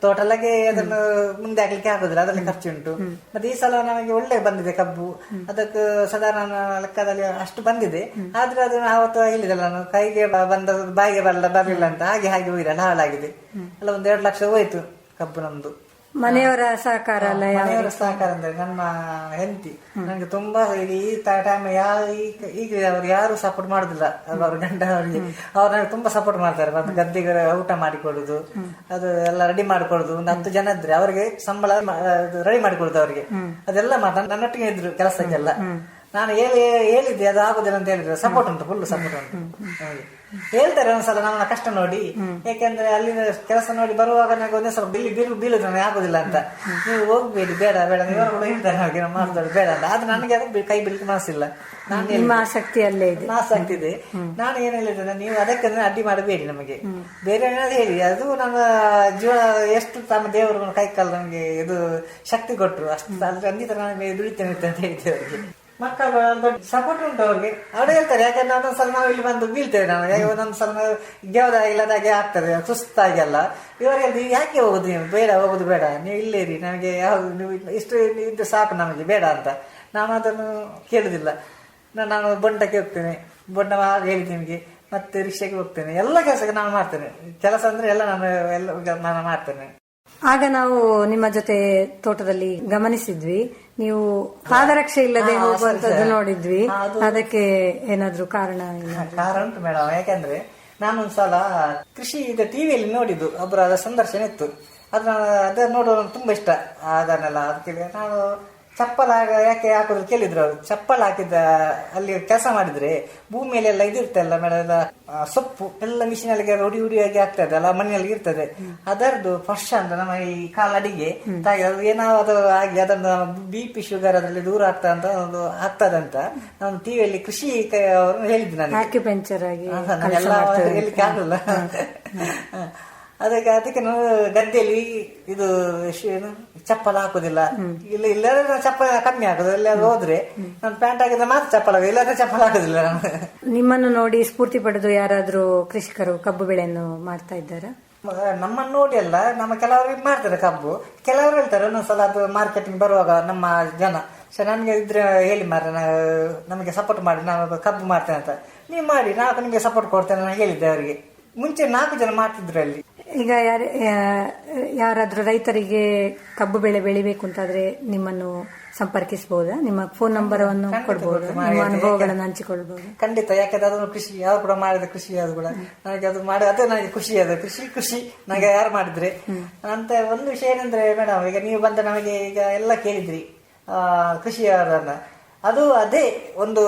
ಟೋಟಲಾಗಿ ಅದನ್ನು ಮುಂದೆ ಆಗ್ಲಿಕ್ಕೆ ಆಗುದಿಲ್ಲ ಅದರಲ್ಲಿ ಖರ್ಚುಂಟು. ಮತ್ತೆ ಈ ಸಲ ನಮಗೆ ಒಳ್ಳೆ ಬಂದಿದೆ ಕಬ್ಬು. ಅದಕ್ಕೆ ಸಾಧಾರಣ ಲೆಕ್ಕದಲ್ಲಿ ಅಷ್ಟು ಬಂದಿದೆ. ಆದ್ರೆ ಅದು ಆವತ್ತು ಹೇಳಿದಲ್ಲ ನಾನು ಕೈಗೆ ಬಂದ ಬಾಯಿಗೆ ಬರಲ್ಲ ಬರಲಿಲ್ಲ ಅಂತ ಹಾಗೆ ಹಾಗೆ ಹೋಗಿರಲ್ಲ ಹಾಳಾಗಿದೆ. ಅಲ್ಲ ಒಂದ್ ಎರಡು ಲಕ್ಷ ಹೋಯ್ತು ಕಬ್ಬು ನಮ್ದು. ಮನೆಯವರ ಸಹಕಾರ ಅಲ್ಲ ಯಾವ ಮನೆಯವರ ಸಹಕಾರ ಅಂದ್ರೆ ನಮ್ಮ ಹೆಂಡತಿ. ನನಗೆ ತುಂಬಾ ಈ ಟೈಮ್ ಯಾರು ಈಗ ಈಗ ಅವ್ರು ಯಾರು ಸಪೋರ್ಟ್ ಮಾಡುದಿಲ್ಲ. ಅವ್ರ ಗಂಡ ಅವರಿಗೆ. ಅವ್ರು ನನಗೆ ತುಂಬಾ ಸಪೋರ್ಟ್ ಮಾಡ್ತಾರೆ. ಮತ್ತೆ ಗದ್ದೆಗೆ ಊಟ ಮಾಡಿಕೊಡುದು ಅದು ಎಲ್ಲ ರೆಡಿ ಮಾಡಿಕೊಡುದು. ಒಂದು ಹತ್ತು ಜನ ಇದ್ರೆ ಅವರಿಗೆ ಸಂಬಳ ರೆಡಿ ಮಾಡಿಕೊಡುದು ಅವರಿಗೆ. ಅದೆಲ್ಲ ಮಾಡ ನನ್ನೊಟ್ಟಿಗೆ ಇದ್ರು ಕೆಲಸಕ್ಕೆಲ್ಲ. ನಾನು ಹೇಳಿ ಹೇಳಿದ್ದೆ ಅದು ಆಗುದಿಲ್ಲ ಅಂತ ಹೇಳಿದ್ರೆ. ಸಪೋರ್ಟ್ ಉಂಟು ಫುಲ್ ಸಪೋರ್ಟ್ ಉಂಟು. ಹಾಗೆ. ಹೇಳ್ತಾರೆ ಒಂದ್ಸಲ ನಮ್ಮ ಕಷ್ಟ ನೋಡಿ. ಯಾಕೆಂದ್ರೆ ಅಲ್ಲಿ ಕೆಲಸ ನೋಡಿ ಬರುವಾಗ ನನಗೆ ಒಂದೇ ಸ್ವಲ್ಪ ಬಿಲ್ಲಿ ಬೀಳು ಬೀಳುದು ನನಗೆ ಆಗುದಿಲ್ಲ ಅಂತ. ನೀವು ಹೋಗ್ಬೇಡಿ ಬೇಡ ಬೇಡ. ನೀವು ಕೂಡ ಹೇಳ್ತಾರೆ ಹಾಗೆ ನಮ್ಮ ಮಾತಾಡೋದು ಬೇಡ ಅಂತ. ಆದ್ರೆ ನನಗೆ ಅದು ಕೈ ಬಿಡ್ಲಿಕ್ಕೆ ಮಾಸಿಲ್ಲ ನಾನು ನಿಮ್ಮ ಆಸಕ್ತಿ ಅಲ್ಲೇ ಇದೆ. ಆಸಕ್ತಿ ಇದೆ. ನಾನು ಏನ್ ಹೇಳಿದ್ರೆ ನೀವು ಅದಕ್ಕೆ ಅಡ್ಡಿ ಮಾಡಬೇಡಿ ನಮಗೆ. ಬೇರೆ ಏನಾದ್ರು ಹೇಳಿ. ಅದು ನಮ್ಮ ಜೀವನ ಎಷ್ಟು ತಮ್ಮ ದೇವರು ಕೈ ಕಾಲು ನಮಗೆ ಇದು ಶಕ್ತಿ ಕೊಟ್ಟರು ಅಷ್ಟು ಅಂದ್ರೆ ಖಂಡಿತ ನಾನು ದುಡಿತೇನೆ ಅಂತ ಹೇಳಿದ್ದೆ ಅವರಿಗೆ ಮಕ್ಕಳು ದೊಡ್ಡ ಸಪೋರ್ಟ್ ಉಂಟು ಅವ್ರಿಗೆ. ಅವ್ರು ಹೇಳ್ತಾರೆ ಯಾಕಂದ್ರೆ ಒಂದೊಂದ್ಸಲ ನಾವು ಇಲ್ಲಿ ಬಂದು ಬೀಳ್ತೇವೆ ನಾವು, ಯಾಕೆ ಒಂದೊಂದ್ಸಲ ನಾವು ಗೆವದ ಇಲ್ಲದಾಗೆ ಆಗ್ತದೆ ಸುಸ್ತಾಗೆಲ್ಲ ಇವರು ಹೇಳಿದ್ರು ಯಾಕೆ ಹೋಗುದು ನೀವು? ಬೇಡ, ಹೋಗುದು ಬೇಡ. ನೀವು ಇಲ್ಲೇರಿ ನನಗೆ ಯಾವ್ದು ನೀವು ಇಷ್ಟು ಇದ್ದು ಸಾಕು ನಮಗೆ, ಬೇಡ ಅಂತ. ನಾನು ಅದನ್ನು ಕೇಳುದಿಲ್ಲ. ನಾನು ಬೊಂಡಕ್ಕೆ ಹೋಗ್ತೇನೆ. ಬೊಂಡ ಹೇಳಿ ನಿಮಗೆ. ಮತ್ತೆ ರಿಕ್ಷೆಗೆ ಹೋಗ್ತೇನೆ. ಎಲ್ಲ ಕೆಲಸಕ್ಕೆ ನಾನು ಮಾಡ್ತೇನೆ. ಕೆಲಸ ಅಂದ್ರೆ ಎಲ್ಲ ನಾನು ಎಲ್ಲ ನಾನು ಮಾಡ್ತೇನೆ. ಆಗ ನಾವು ನಿಮ್ಮ ಜೊತೆ ತೋಟದಲ್ಲಿ ಗಮನಿಸಿದ್ವಿ. ನೀವು ಪಾದರಕ್ಷೆ ಇಲ್ಲದೆ ಹೋಗುವಂತದ್ದು. ನೋಡಿದ್ವಿ. ಅದಕ್ಕೆ ಏನಾದ್ರೂ ಕಾರಣ ಕಾರಣ ಉಂಟು ಮೇಡಮ್. ಯಾಕಂದ್ರೆ ನಾನೊಂದ್ಸಲ ಕೃಷಿ ಇದು ಟಿವಿಯಲ್ಲಿ ನೋಡಿದ್ದು. ಒಬ್ಬರ ಸಂದರ್ಶನ ಇತ್ತು. ಅದನ್ನ ಅದನ್ನ ನೋಡೋದು ತುಂಬಾ ಇಷ್ಟ. ಅದನ್ನೆಲ್ಲ ಅದಕ್ಕೆ ನಾನು ಚಪ್ಪಲ್ ಯಾಕೆ ಹಾಕೋದು ಕೇಳಿದ್ರು ಅವರು. ಚಪ್ಪಲ್ ಹಾಕಿದ ಅಲ್ಲಿ ಕೆಲಸ ಮಾಡಿದ್ರೆ ಭೂಮಿಯಲ್ಲಿ ಎಲ್ಲ ಇದಿರ್ತಲ್ಲ ಮೇಡಮ್ ಎಲ್ಲ ಆ, ಸೊಪ್ಪು ಎಲ್ಲ ಮಿಷಿನ್ ಅಲ್ಲಿ ಉಡಿ ಉಡಿಯಾಗಿ ಆಗ್ತದೆ ಅಲ್ಲ ಮನೆಯಲ್ಲಿ ಇರ್ತದೆ. ಅದರದ್ದು ಫಸ್ಟ್ ಅಂತ ನಮ್ಮ ಈ ಕಾಲಡಿಗೆ ತಾಯಿ ಅದು ಏನಾದ್ರು ಆಗಿ ಅದನ್ನು ಬಿ ಪಿ ಶುಗರ್ ಅದರಲ್ಲಿ ದೂರ ಆಗ್ತಾ ಅಂತ ಒಂದು ಆಗ್ತದಂತ ನಾನು ಟಿವಿಯಲ್ಲಿ ಕೃಷಿ ಅವರು ಹೇಳಿದ್ದು ಆಗಿ ಮಾಡ್ತೇವೆ ಹೇಳಲಿಕ್ಕೆ ಆಗಲ್ಲ. ಅದಕ್ಕೆ ಅದಕ್ಕೆ ನಾವು ಗದ್ದೆಯಲ್ಲಿ ಇದು ಏನು ಚಪ್ಪಲ ಹಾಕುದಿಲ್ಲ. ಇಲ್ಲ ಇಲ್ಲಾದ್ರೆ ಚಪ್ಪಲ ಕಮ್ಮಿ ಹಾಕುದು ಇಲ್ಲ ಹೋದ್ರೆ ನಾನು ಪ್ಯಾಂಟ್ ಹಾಕಿದ್ರೆ ಮಾತ್ರ ಚಪ್ಪಲ ಹಾಕುದು ಇಲ್ಲಾಂದ್ರೆ ಚಪ್ಪಲ ಹಾಕುದಿಲ್ಲ ನಾನು. ನಿಮ್ಮನ್ನು ನೋಡಿ ಸ್ಫೂರ್ತಿ ಪಡೆದು ಯಾರಾದರೂ ಕೃಷಿಕರು ಕಬ್ಬು ಬೆಳೆಯನ್ನು ಮಾಡ್ತಾ ಇದ್ದಾರೆ? ನಮ್ಮನ್ನು ನೋಡಿ ಅಲ್ಲ ನಮ್ಮ ಕೆಲವರು ಮಾಡ್ತಾರೆ ಕಬ್ಬು. ಕೆಲವರು ಹೇಳ್ತಾರೆ ಒಂದೊಂದ್ಸಲ ಅದು ಮಾರ್ಕೆಟಿಂಗ್ ಬರುವಾಗ ನಮ್ಮ ಜನ. ಸೊ ನನಗೆ ಇದ್ರೆ ಹೇಳಿ ಮಾರ ನಮಗೆ ಸಪೋರ್ಟ್ ಮಾಡಿ ನಾನು ಕಬ್ಬು ಮಾಡ್ತೇನೆ ಅಂತ. ನೀವು ಮಾಡಿ ನಾಲ್ಕು ನಿಮಗೆ ಸಪೋರ್ಟ್ ಕೊಡ್ತೇನೆ ನಾನು ಹೇಳಿದ್ದೆ ಅವರಿಗೆ. ಮುಂಚೆ ನಾಲ್ಕು ಜನ ಮಾಡ್ತಿದ್ರು ಅಲ್ಲಿ. ಈಗ ಯಾರ ಯಾರಾದರೂ ರೈತರಿಗೆ ಕಬ್ಬು ಬೆಳೆ ಬೆಳಿಬೇಕು ಅಂತಾದ್ರೆ ನಿಮ್ಮನ್ನು ಸಂಪರ್ಕಿಸಬಹುದಾ ನಿಮ್ಮ ಫೋನ್ ನಂಬರ್ ಅನ್ನು ಕೊಡಬಹುದು ನಿಮ್ಮ ಅನುಭವಗಳನ್ನು ಹಂಚಿಕೊಳ್ಬಹುದು ಖಂಡಿತ ಯಾಕಂದ್ರೆ ಅದನ್ನು ಕೃಷಿ ಯಾರು ಕೂಡ ಮಾಡಿದ ಕೃಷಿ ಅದು ಕೂಡ. ನನಗೆ ಅದು ಮಾಡಿ ಅದೇ ನನಗೆ ಖುಷಿ ಅದು ಕೃಷಿ ಖುಷಿ. ನನಗೆ ಯಾರು ಮಾಡಿದ್ರೆ? ಅಂತ ಒಂದು ವಿಷಯ ಏನಂದ್ರೆ ಮೇಡಮ್ ಈಗ ನೀವು ಬಂದ ನಮಗೆ ಈಗ ಎಲ್ಲ ಕೇಳಿದ್ರಿ. ಆ ಕೃಷಿಯವರನ್ನ. ಅದು ಅದೇ ಒಂದು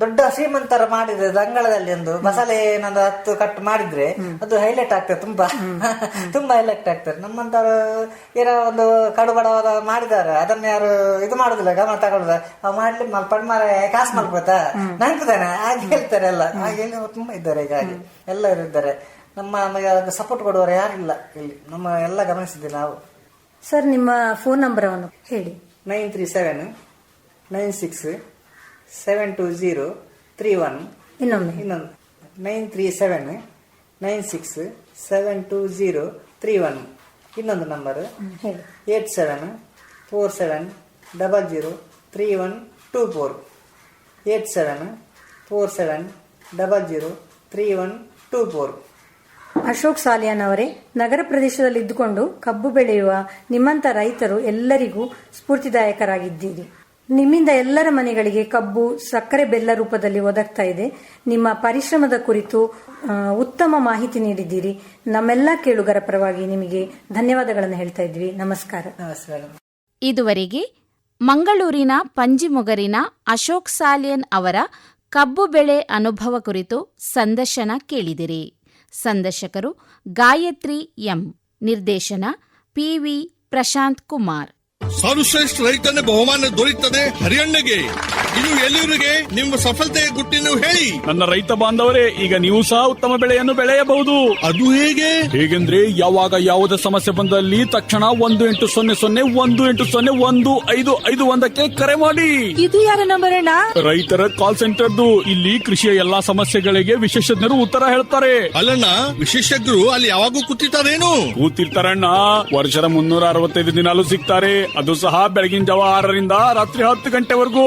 ದೊಡ್ಡ ಶ್ರೀಮಂತರ ಮಾಡಿದ್ರೆ ಅಂಗಳದಲ್ಲಿ ಒಂದು ಮಸಾಲೆ ಏನಾದ್ರು ಹತ್ತು ಕಟ್ ಮಾಡಿದ್ರೆ ಅದು ಹೈಲೈಟ್ ಆಗ್ತದೆ ತುಂಬಾ. ತುಂಬಾ ಹೈಲೈಟ್ ಆಗ್ತದೆ. ನಮ್ಮಂತರ ಏನೋ ಒಂದು ಕಡು ಬಡವಾದ ಮಾಡಿದಾರೆ ಅದನ್ನ ಯಾರು ಇದು ಮಾಡುದಿಲ್ಲ ಗಮನ ತಗೊಳ್ಳುದ. ಅವ್ ಮಾಡ್ಲಿ ಪಡ್ಮಾರ ಮಾರ ಕಾಸು ಮಲ್ಕೋತಾ ನಂಬ್ತಾನೆ. ಹಾಗೆ ಹೇಳ್ತಾರೆ ಎಲ್ಲ. ಹಾಗೆ ತುಂಬಾ ಇದ್ದಾರೆ ಈಗ ಹಾಗೆ ಎಲ್ಲರೂ ಇದ್ದಾರೆ. ನಮ್ಮ ನಮಗೆ ಸಪೋರ್ಟ್ ಕೊಡುವವರು ಯಾರಿಲ್ಲ ಇಲ್ಲಿ ನಮ್ಮ ಎಲ್ಲ ಗಮನಿಸಿದ್ದೆ ನಾವು. ಸರ್ ನಿಮ್ಮ ಫೋನ್ ನಂಬರ್ ಅವನು ಹೇಳಿ. Nine three seven nine six seven two zero three one ಇನ್ನೊಮ್ಮೆ. ಇನ್ನೊಂದು nine three seven nine six seven two zero three one ಇನ್ನೊಂದು ನಂಬರ್ ಹೇಳಿ. Eight seven four seven double zero three one two four eight seven four seven double zero three one two four Ashok Saliyan ಅವರೇ ನಗರ ಪ್ರದೇಶದಲ್ಲಿ ಇದ್ದುಕೊಂಡು ಕಬ್ಬು ಬೆಳೆಯುವ ನಿಮ್ಮಂತ ರೈತರು ಎಲ್ಲರಿಗೂ ಸ್ಫೂರ್ತಿದಾಯಕರಾಗಿದ್ದೀರಿ. ನಿಮ್ಮಿಂದ ಎಲ್ಲರ ಮನೆಗಳಿಗೆ ಕಬ್ಬು ಸಕ್ಕರೆ ಬೆಲ್ಲ ರೂಪದಲ್ಲಿ ಒದಗ್ತಾ ಇದೆ. ನಿಮ್ಮ ಪರಿಶ್ರಮದ ಕುರಿತು ಉತ್ತಮ ಮಾಹಿತಿ ನೀಡಿದ್ದೀರಿ. ನಮ್ಮೆಲ್ಲ ಕೇಳುಗರ ಪರವಾಗಿ ನಿಮಗೆ ಧನ್ಯವಾದಗಳನ್ನು ಹೇಳ್ತಾ ಇದ್ವಿ. ನಮಸ್ಕಾರ. ನಮಸ್ಕಾರ. ಇದುವರೆಗೆ ಮಂಗಳೂರಿನ ಪಂಜಿಮೊಗರಿನ ಅಶೋಕ್ ಸಾಲಿಯನ್ ಅವರ ಕಬ್ಬು ಬೆಳೆ ಅನುಭವ ಕುರಿತು ಸಂದರ್ಶನ ಕೇಳಿದಿರಿ. ಸಂದರ್ಶಕರು ಗಾಯತ್ರಿ ಎಂ ನಿರ್ದೇಶನ ಪಿವಿ ಪ್ರಶಾಂತ್ ಕುಮಾರ್. ಸರ್ವಶ್ರೇಷ್ಠ ರೈತನ ಬಹುಮಾನ ದೊರೆಯುತ್ತದೆ ಹರಿಯಣ್ಣಗೆ ಇದು ಎಲ್ಲಿವರಿಗೆ ನಿಮ್ಮ ಸಫಲತೆಯ ಗುಟ್ಟಿನ ಹೇಳಿ. ನನ್ನ ರೈತ ಬಾಂಧವರೇ ಈಗ ನೀವು ಸಹ ಉತ್ತಮ ಬೆಳೆಯನ್ನು ಬೆಳೆಯಬಹುದು. ಅದು ಹೇಗೆ? ಹೇಗೆಂದ್ರೆ ಯಾವಾಗ ಯಾವುದೇ ಸಮಸ್ಯೆ ಬಂದಲ್ಲಿ ತಕ್ಷಣ ಒಂದು ಎಂಟು ಸೊನ್ನೆ ಸೊನ್ನೆ ಒಂದು ಎಂಟು ಸೊನ್ನೆ ಒಂದು ಐದು ಐದು ಒಂದಕ್ಕೆ ಕರೆ ಮಾಡಿ. ಇದು ಯಾರ ನಂಬರ್ ಅಣ್ಣ? ರೈತರ ಕಾಲ್ ಸೆಂಟರ್ದು ಇಲ್ಲಿ ಕೃಷಿಯ ಎಲ್ಲಾ ಸಮಸ್ಯೆಗಳಿಗೆ ವಿಶೇಷಜ್ಞರು ಉತ್ತರ ಹೇಳ್ತಾರೆ. ಅಲ್ಲಣ್ಣ ವಿಶೇಷಜ್ಞರು ಅಲ್ಲಿ ಯಾವಾಗೂ ಕೂತಿರ್ತಾರೇನು? ಕೂತಿರ್ತಾರಣ್ಣ ವರ್ಷದ ಮುನ್ನೂರ ಅರವತ್ತೈದು ದಿನಾಲು ಸಿಗ್ತಾರೆ. ಅದು ಸಹ ಬೆಳಗಿನ ಜಾವ ಆರರಿಂದ ರಾತ್ರಿ ಹತ್ತು ಗಂಟೆವರೆಗೂ.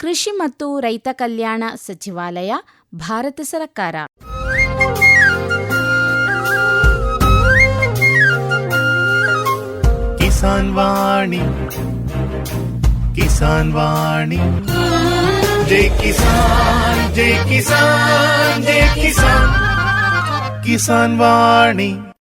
ಕೃಷಿ ಮತ್ತು ರೈತ ಕಲ್ಯಾಣ ಸಚಿವಾಲಯ, ಭಾರತ ಸರ್ಕಾರ. ಕಿಸಾನ್ ವಾಣಿ ಕಿಸಾನ್ ವಾಣಿ. ಜೈ ಕಿಸಾನ್ ಜೈ ಕಿಸಾನ್ ಜೈ ಕಿಸಾನ್. ಕಿಸಾನ್ ವಾಣಿ.